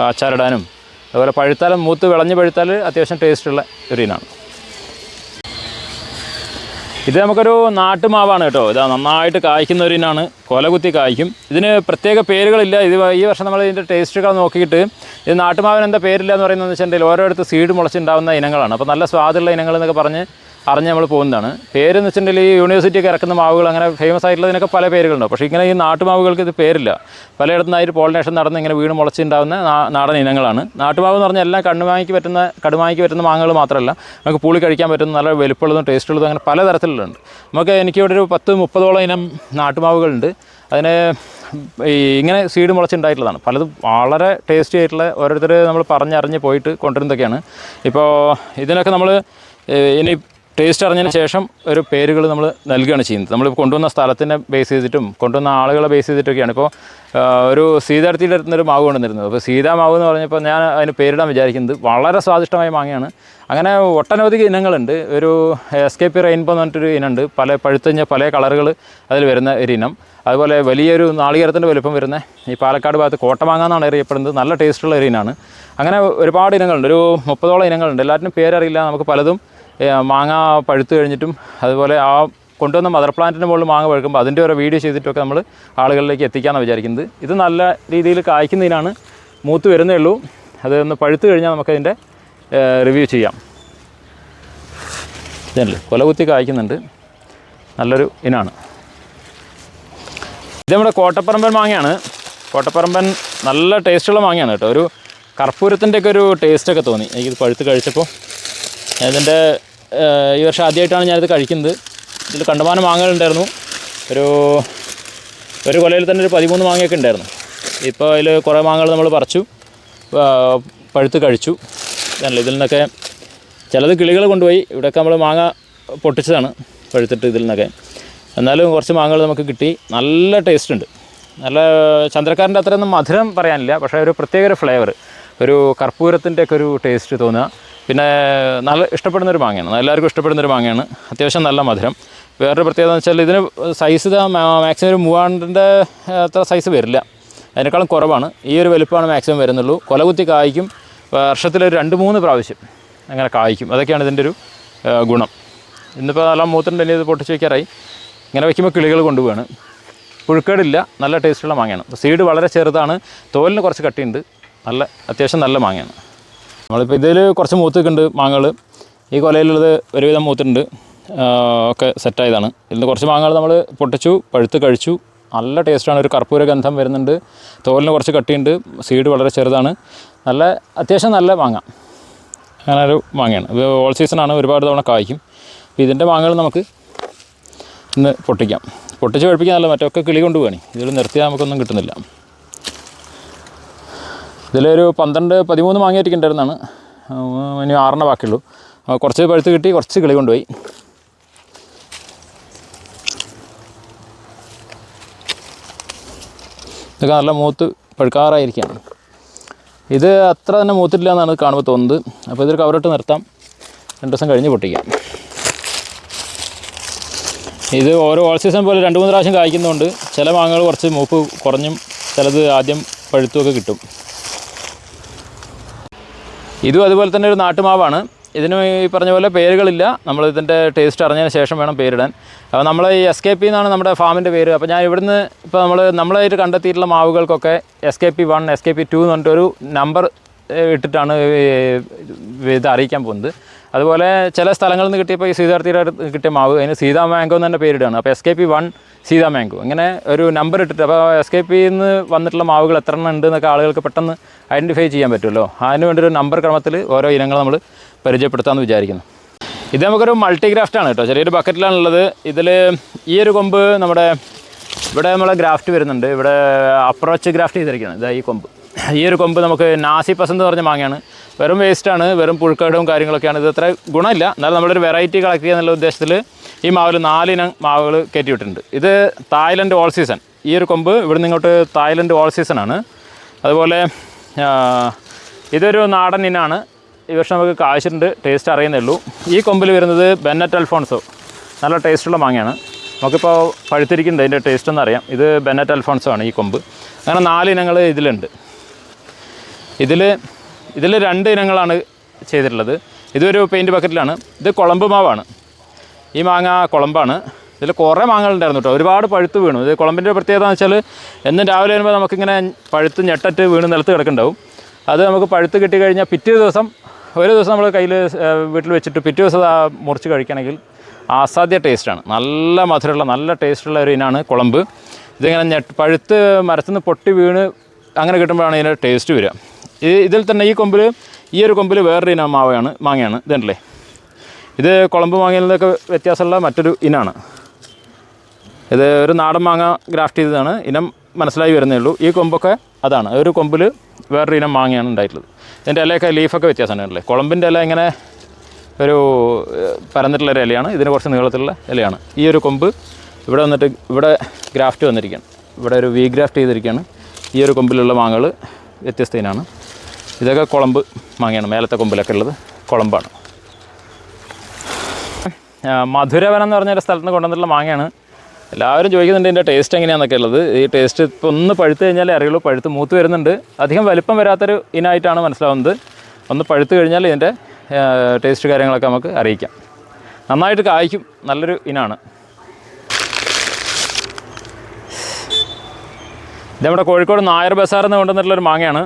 അച്ചാറിടാനും. അതുപോലെ പഴുത്താലും മൂത്ത് വിളഞ്ഞ് പഴുത്താൽ അത്യാവശ്യം ടേസ്റ്റുള്ള ഒരു ഇനാണ്. ഇത് നമുക്കൊരു നാട്ടുമാവാണ് കേട്ടോ. ഇതാ നന്നായിട്ട് കായ്ക്കുന്ന ഒരു ഇനാണ്. കൊലകുത്തി കായ്ക്കും. ഇതിന് പ്രത്യേക പേരുകളില്ല. ഇത് ഈ വർഷം നമ്മൾ ഇതിന്റെ ടേസ്റ്റുകൾ നോക്കിയിട്ട് ഇത് നാട്ടുമാവിന് എന്താ പേരില്ല എന്ന് പറയുന്നത് വെച്ചിട്ടുണ്ടെങ്കിൽ ഓരോരുത്തർ സീഡ് മുളച്ചുണ്ടാവുന്ന ഇനങ്ങളാണ്. അപ്പോൾ നല്ല സ്വാദുള്ള ഇനങ്ങൾ എന്നൊക്കെ പറഞ്ഞ് അറിഞ്ഞ് നമ്മൾ പോകുന്നതാണ്. പേരെന്ന് വെച്ചിട്ടുണ്ടെങ്കിൽ ഈ യൂണിവേഴ്സിറ്റിയൊക്കെ ഇറക്കുന്ന മാവുകൾ അങ്ങനെ ഫേമസ് ആയിട്ടുള്ളതിനൊക്കെ പല പേരുകളുണ്ട്. പക്ഷേ ഇങ്ങനെ ഈ നാട്ടുമാവുകൾക്ക് ഇത് പേരില്ല. പലയിടത്തും നിന്നായിട്ട് പോളിനേഷൻ നടന്ന് ഇങ്ങനെ വീണ് മുളച്ചുണ്ടാവുന്ന നാടൻ ഇനങ്ങളാണ്. നാട്ടുമാവ് എന്ന് പറഞ്ഞാൽ എല്ലാം കണ്ണുമാങ്ങിക്ക് പറ്റുന്ന കടുമാങ്ങിക്ക് പറ്റുന്ന മാങ്ങകൾ മാത്രമല്ല നമുക്ക് പുളി കഴിക്കാൻ പറ്റുന്ന നല്ല വലുപ്പമുള്ളതും ടേസ്റ്റുള്ളതും അങ്ങനെ പലതരത്തിലുണ്ട് നമുക്ക് എനിക്കിവിടെ ഒരു പത്ത് മുപ്പതോളം ഇനം നാട്ടുമാവുകളുണ്ട്. അതിനെ ഈ ഇങ്ങനെ സീഡ് മുളച്ചുണ്ടായിട്ടുള്ളതാണ്. പലതും വളരെ ടേസ്റ്റി ആയിട്ടുള്ള ഓരോരുത്തർ നമ്മൾ പറഞ്ഞറിഞ്ഞ് പോയിട്ട് കൊണ്ടുവരുന്നതൊക്കെയാണ്. ഇപ്പോൾ ഇതിനൊക്കെ നമ്മൾ ഇനി ടേസ്റ്റ് അറിഞ്ഞതിന് ശേഷം ഒരു പേരുകൾ നമ്മൾ നൽകുകയാണ് ചെയ്യുന്നത്. നമ്മൾ കൊണ്ടുവന്ന സ്ഥലത്തിനെ ബേസ് ചെയ്തിട്ടും കൊണ്ടുവന്ന ആളുകളെ ബേസ് ചെയ്തിട്ടൊക്കെയാണ്. ഇപ്പോൾ ഒരു സീതാർത്ഥിയുടെ അടുത്ത് ഒരു മാവ് കൊണ്ടുവന്നിരുന്നത്. അപ്പോൾ സീതാ മാവ് എന്ന് പറഞ്ഞപ്പോൾ ഞാൻ അതിന് പേരിടാൻ വിചാരിക്കുന്നത് വളരെ സ്വാദിഷ്ടമായ മാങ്ങയാണ്. അങ്ങനെ ഒട്ടനവധി ഇനങ്ങളുണ്ട്. ഒരു എസ് കെ പി റെയിൻബോ എന്ന് പറഞ്ഞിട്ടൊരു ഇനമുണ്ട്. പല പഴുത്തഞ്ഞ പല കളറുകൾ അതിൽ വരുന്ന ഒരു ഇനം. അതുപോലെ വലിയൊരു നാളികേരത്തിന്റെ വലുപ്പം വരുന്ന ഈ പാലക്കാട് ഭാഗത്ത് കോട്ടമാങ്ങ എന്നാണ് അറിയപ്പെടുന്നത്. നല്ല ടേസ്റ്റുള്ള ഒരു ഇനമാണ്. അങ്ങനെ ഒരുപാട് ഇനങ്ങളുണ്ട്. ഒരു മുപ്പതോളം ഇനങ്ങളുണ്ട്. എല്ലാറ്റിനും പേരറിയില്ല. നമുക്ക് പലതും മാങ്ങ പഴുത്ത് കഴിഞ്ഞിട്ടും അതുപോലെ ആ കൊണ്ടുവന്ന മദർ പ്ലാന്റിന്റെ മുകളിൽ മാങ്ങ പഴുക്കുമ്പോൾ അതിന്റെ ഓരോ വീഡിയോ ചെയ്തിട്ടൊക്കെ നമ്മൾ ആളുകളിലേക്ക് എത്തിക്കാമെന്ന് വിചാരിക്കുന്നത്. ഇത് നല്ല രീതിയിൽ കായ്ക്കുന്നതിനാണ് മൂത്ത് വരുന്നേ ഉള്ളൂ. അത് ഒന്ന് പഴുത്ത് കഴിഞ്ഞാൽ നമുക്കതിന്റെ റിവ്യൂ ചെയ്യാം. ഇതല്ലേ? കൊലകുത്തി കായ്ക്കുന്നുണ്ട്. നല്ലൊരു ഇനാണ്. ഇത് നമ്മുടെ കോട്ടപ്പറമ്പൻ മാങ്ങയാണ്. കോട്ടപ്പറമ്പൻ നല്ല ടേസ്റ്റുള്ള മാങ്ങയാണ് കേട്ടോ. ഒരു കർപ്പൂരത്തിന്റെ ഒക്കെ ഒരു ടേസ്റ്റൊക്കെ തോന്നി. എനിക്കിത് പഴുത്ത് കഴിച്ചപ്പോൾ ഇതിന്റെ ഈ വർഷം ആദ്യമായിട്ടാണ് ഞാനിത് കഴിക്കുന്നത്. ഇതിൽ കണ്ടമാനം മാങ്ങകളുണ്ടായിരുന്നു ഒരു ഒരു കൊലയിൽ തന്നെ ഒരു പതിമൂന്ന് മാങ്ങയൊക്കെ ഉണ്ടായിരുന്നു. ഇപ്പോൾ അതിൽ കുറേ മാങ്ങകൾ നമ്മൾ പറിച്ചു പഴുത്ത് കഴിച്ചു. ഇതല്ല ഇതിൽ നിന്നൊക്കെ ചിലത് കിളികൾ കൊണ്ടുപോയി. ഇവിടെയൊക്കെ നമ്മൾ മാങ്ങ പൊട്ടിച്ചതാണ് പഴുത്തിട്ട് ഇതിൽ നിന്നൊക്കെ. എന്നാലും കുറച്ച് മാങ്ങകൾ നമുക്ക് കിട്ടി. നല്ല ടേസ്റ്റ് ഉണ്ട്. നല്ല ചന്ദ്രക്കാരന്റെ അത്രയൊന്നും മധുരം പറയാനില്ല. പക്ഷേ ഒരു പ്രത്യേക ഒരു ഫ്ലേവർ ഒരു കർപ്പൂരത്തിന്റെയൊക്കെ ഒരു ടേസ്റ്റ് തോന്നുക. പിന്നെ നല്ല ഇഷ്ടപ്പെടുന്ന ഒരു മാങ്ങയാണ് എല്ലാവർക്കും ഇഷ്ടപ്പെടുന്ന ഒരു മാങ്ങയാണ്. അത്യാവശ്യം നല്ല മധുരം. വേറൊരു പ്രത്യേകത എന്ന് വെച്ചാൽ ഇതിന് സൈസ് മാക്സിമം ഒരു മൂവാണ്ടിന്റെ അത്ര സൈസ് വരില്ല. അതിനേക്കാളും കുറവാണ്. ഈ ഒരു വലുപ്പമാണ് മാക്സിമം വരുന്നുള്ളൂ. കൊലകുത്തി കായ്ക്കും. വർഷത്തിൽ ഒരു രണ്ട് മൂന്ന് പ്രാവശ്യം അങ്ങനെ കായ്ക്കും. അതൊക്കെയാണ് ഇതിന്റെ ഒരു ഗുണം. ഇന്നിപ്പോൾ നല്ല മൂത്തിന്റെ ഇനി ഇത് പൊട്ടിച്ച് വയ്ക്കാറായി ഇങ്ങനെ വയ്ക്കുമ്പോൾ കിളികൾ കൊണ്ടുപോവാണ്. പുഴുക്കേടില്ല. നല്ല ടേസ്റ്റുള്ള മാങ്ങയാണ്. സീഡ് വളരെ ചെറുതാണ്. തോലിന് കുറച്ച് കട്ടിയുണ്ട്. നല്ല അത്യാവശ്യം നല്ല മാങ്ങയാണ്. നമ്മളിപ്പോൾ ഇതിൽ കുറച്ച് മൂത്തൊക്കെ ഉണ്ട് മാങ്ങകൾ ഈ കൊലയിലുള്ളത് ഒരുവിധം മൂത്തുണ്ട്. ഒക്കെ സെറ്റായതാണ് ഇതിൽ നിന്ന് കുറച്ച് മാങ്ങകൾ നമ്മൾ പൊട്ടിച്ചു പഴുത്ത് കഴിച്ചു. നല്ല ടേസ്റ്റാണ് ഒരു കർപ്പൂര ഗന്ധം വരുന്നുണ്ട്. തോലിന് കുറച്ച് കട്ടിയുണ്ട്. സീഡ് വളരെ ചെറുതാണ്. നല്ല അത്യാവശ്യം നല്ല മാങ്ങ. അങ്ങനെ ഒരു മാങ്ങയാണ്. ഇത് ഓൾ സീസണാണ് ഒരുപാട് തവണ കായ്ക്കും. അപ്പോൾ ഇതിന്റെ മാങ്ങകൾ നമുക്ക് ഇന്ന് പൊട്ടിക്കാം. പൊട്ടിച്ച് കഴിപ്പിക്കാനല്ല മറ്റൊക്കെ കിളി കൊണ്ടുപോകണേ ഇതിൽ നിർത്തിയാൽ നമുക്കൊന്നും കിട്ടുന്നില്ല. ഇതിലൊരു പന്ത്രണ്ട് പതിമൂന്ന് ഉണ്ടായിരുന്നാണ് ഇനി ആറെണ്ണ ബാക്കിയുള്ളൂ. കുറച്ച് പഴുത്ത് കിട്ടി കുറച്ച് കിളി കൊണ്ടുപോയി. ഇതൊക്കെ നല്ല മൂത്ത് പഴുക്കാറായിരിക്കുകയാണ്. ഇത് അത്ര തന്നെ മൂത്തില്ല എന്നാണ് കാണുമ്പോൾ തോന്നുന്നത്. അപ്പോൾ ഇതൊരു കവറിട്ട് നിർത്താം. രണ്ട് ദിവസം കഴിഞ്ഞ് പൊട്ടിക്കാം. ഇത് ഓരോ ഓൾ സീസൺ പോലെ രണ്ട് മൂന്ന് പ്രാവശ്യം കായ്ക്കുന്നതുകൊണ്ട് ചില മാങ്ങകൾ കുറച്ച് മൂപ്പ് കുറഞ്ഞും ചിലത് ആദ്യം പഴുത്തുമൊക്കെ കിട്ടും. ഇതും അതുപോലെ തന്നെ ഒരു നാട്ടുമാവാണ്. ഇതിന് ഈ പറഞ്ഞ പോലെ പേരുകളില്ല. നമ്മൾ ഇതിന്റെ ടേസ്റ്റ് അറിഞ്ഞതിന് ശേഷം വേണം പേരിടാൻ. അപ്പോൾ നമ്മൾ ഈ എസ് കെ പി എന്നാണ് നമ്മുടെ ഫാമിന്റെ പേര്. അപ്പോൾ ഞാൻ ഇവിടുന്ന് ഇപ്പോൾ നമ്മൾ നമ്മളായിട്ട് കണ്ടെത്തിയിട്ടുള്ള മാവുകൾക്കൊക്കെ S K P one S K P two എന്ന് പറഞ്ഞിട്ടൊരു നമ്പർ ഇട്ടിട്ടാണ് ഇത് അറിയിക്കാൻ പോകുന്നത്. അതുപോലെ ചില സ്ഥലങ്ങളിൽ നിന്ന് കിട്ടിയപ്പോൾ ഈ സീതാർത്ഥിയുടെ അടുത്ത് കിട്ടിയ മാവ് അതിന് സീതാ മാംഗോ എന്ന് തന്നെ പേരിടുകയാണ് അപ്പോൾ S K P one Seetha mango. ഇങ്ങനെ ഒരു നമ്പർ ഇട്ടിട്ട് അപ്പോൾ എസ് കെ പിയിൽ നിന്ന് വന്നിട്ടുള്ള മാവുകൾ എത്ര എണ്ണം ഉണ്ട് എന്നൊക്കെ ആളുകൾക്ക് പെട്ടെന്ന് ഐഡന്റിഫൈ ചെയ്യാൻ പറ്റുമല്ലോ. അതിന് വേണ്ടി ഒരു നമ്പർ ക്രമത്തിൽ ഓരോ ഇനങ്ങൾ നമ്മൾ പരിചയപ്പെടുത്താമെന്ന് വിചാരിക്കുന്നു. ഇത് നമുക്കൊരു മൾട്ടി ഗ്രാഫ്റ്റ് ആണ് കേട്ടോ. ചെറിയൊരു ബക്കറ്റിലാണുള്ളത് ഇതിൽ ഈ ഒരു കൊമ്പ് നമ്മുടെ ഇവിടെ നമ്മളെ ഗ്രാഫ്റ്റ് വരുന്നുണ്ട്. ഇവിടെ അപ്രോച്ച് ഗ്രാഫ്റ്റ് ചെയ്തിരിക്കുകയാണ് ഇതാ ഈ കൊമ്പ്. ഈ ഒരു കൊമ്പ് നമുക്ക് നാസി പസന്ത് പറഞ്ഞ മാങ്ങയാണ്. വെറും വേസ്റ്റാണ് വെറും പുഴുക്കേടും കാര്യങ്ങളൊക്കെയാണ്. ഇത് അത്ര ഗുണമില്ല. എന്നാലും നമ്മളൊരു വെറൈറ്റി കളക്ട് ചെയ്യുക എന്നുള്ള ഉദ്ദേശത്തിൽ ഈ മാവിൽ നാലിനം മാവുകൾ കയറ്റി വിട്ടിട്ടുണ്ട് ഇത് തായ്ലൻഡ് ഓൾ സീസൺ ഈ ഒരു കൊമ്പ് ഇവിടെ ഇങ്ങോട്ട് തായ്ലൻഡ് ഓൾ സീസൺ ആണ്. അതുപോലെ ഇതൊരു നാടൻ ഇനാണ്. ഈ വർഷം നമുക്ക് കാശിട്ടുണ്ട് ടേസ്റ്റ് അറിയുന്നേ ഉള്ളൂ. ഈ കൊമ്പിൽ വരുന്നത് ബെന്നറ്റ് അൽഫോൺസോ. നല്ല ടേസ്റ്റുള്ള മാങ്ങയാണ്. നമുക്കിപ്പോൾ പഴുത്തിരിക്കുന്നുണ്ട്. അതിന്റെ ടേസ്റ്റ് ഒന്നറിയാം. ഇത് ബെന്നറ്റ് അൽഫോൺസോ ആണ് ഈ കൊമ്പ്. അങ്ങനെ നാല് ഇനങ്ങൾ ഇതിലുണ്ട്. ഇതിൽ ഇതിൽ രണ്ട് ഇനങ്ങളാണ് ചെയ്തിട്ടുള്ളത്. ഇതൊരു പെയിന്റ് ബക്കറ്റിലാണ് ഇത് കുളമ്പ് മാവാണ്. ഈ മാങ്ങ കുളമ്പാണ് ഇതിൽ കുറേ മാങ്ങകളുണ്ടായിരുന്നു കേട്ടോ. ഒരുപാട് പഴുത്ത് വീണു. ഇത് കുളമ്പിന്റെ പ്രത്യേകത എന്ന് വെച്ചാൽ എന്നും രാവിലെ വരുമ്പോൾ നമുക്കിങ്ങനെ പഴുത്ത് ഞെട്ടറ്റ് വീണ് നിലത്ത് കിടക്കുന്നുണ്ടാവും. അത് നമുക്ക് പഴുത്ത് കിട്ടി കഴിഞ്ഞാൽ പിറ്റേ ദിവസം ഒരു ദിവസം നമ്മൾ കയ്യിൽ വീട്ടിൽ വെച്ചിട്ട് പിറ്റേ ദിവസം മുറിച്ച് കഴിക്കണമെങ്കിൽ അസാധ്യ ടേസ്റ്റാണ് നല്ല മധുരമുള്ള നല്ല ടേസ്റ്റുള്ള ഒരു ഇനാണ് കുളമ്പ് ഇതിങ്ങനെ ഞെട്ട് പഴുത്ത് മരത്തിൽ നിന്ന് പൊട്ടി വീണ് അങ്ങനെ കിട്ടുമ്പോഴാണ് ഇതിന്റെ ടേസ്റ്റ് വരിക. ഇതിൽ തന്നെ ഈ കൊമ്പിൽ ഈ ഒരു കൊമ്പിൽ വേറൊരു ഇനം മാവയാണ് മാങ്ങയാണ്. ഇതുണ്ടല്ലേ ഇത് കുളമ്പ് മാങ്ങയിൽ നിന്നൊക്കെ വ്യത്യാസമുള്ള മറ്റൊരു ഇനമാണ് ഇത് ഒരു നാടൻ മാങ്ങ ഗ്രാഫ്റ്റ് ചെയ്തതാണ്. ഇനം മനസ്സിലായി വരുന്നേ ഉള്ളൂ. ഈ കൊമ്പൊക്കെ അതാണ്. ഒരു കൊമ്പിൽ വേറൊരു ഇനം മാങ്ങയാണ് ഉണ്ടായിട്ടുള്ളത്. ഇതിന്റെ ഇലയൊക്കെ ലീഫൊക്കെ വ്യത്യാസമാണ് അല്ലേ കുളമ്പിന്റെ ഇല ഇങ്ങനെ ഒരു പരന്നിട്ടുള്ള ഒരു ഇലയാണ്. ഇതിന് കുറച്ച് നീളത്തിലുള്ള ഇലയാണ്. ഈ ഒരു കൊമ്പ് ഇവിടെ വന്നിട്ട് ഇവിടെ ഗ്രാഫ്റ്റ് വന്നിരിക്കുകയാണ്. ഇവിടെ ഒരു വി ഗ്രാഫ്റ്റ് ചെയ്തിരിക്കുകയാണ്. ഈ ഒരു കൊമ്പിലുള്ള മാങ്ങകൾ വ്യത്യസ്ത ഇനമാണ് ഇതൊക്കെ കുളമ്പ് മാങ്ങയാണ്. മേലത്തെ കൊമ്പിലൊക്കെ ഉള്ളത് കുളമ്പാണ്. മധുരവനം എന്ന് പറഞ്ഞൊരു സ്ഥലത്ത് നിന്ന് കൊണ്ടുവന്നിട്ടുള്ള മാങ്ങയാണ്. എല്ലാവരും ചോദിക്കുന്നുണ്ട് ഇതിന്റെ ടേസ്റ്റ് എങ്ങനെയാണെന്നൊക്കെ ഉള്ളത്. ഈ ടേസ്റ്റ് ഇപ്പോൾ ഒന്ന് പഴുത്ത് കഴിഞ്ഞാലേ അറിയുള്ളൂ. പഴുത്ത് മൂത്ത് വരുന്നുണ്ട്. അധികം വലിപ്പം വരാത്തൊരു ഇനായിട്ടാണ് മനസ്സിലാവുന്നത്. ഒന്ന് പഴുത്ത് കഴിഞ്ഞാൽ ഇതിന്റെ ടേസ്റ്റ് കാര്യങ്ങളൊക്കെ നമുക്ക് അറിയിക്കാം. നന്നായിട്ട് കായ്ക്കും. നല്ലൊരു ഇനാണ്. ഇത് നമ്മുടെ കോഴിക്കോട് നായർ ബസാറിൽ നിന്ന് കൊണ്ടുവന്നിട്ടുള്ളൊരു മാങ്ങയാണ്.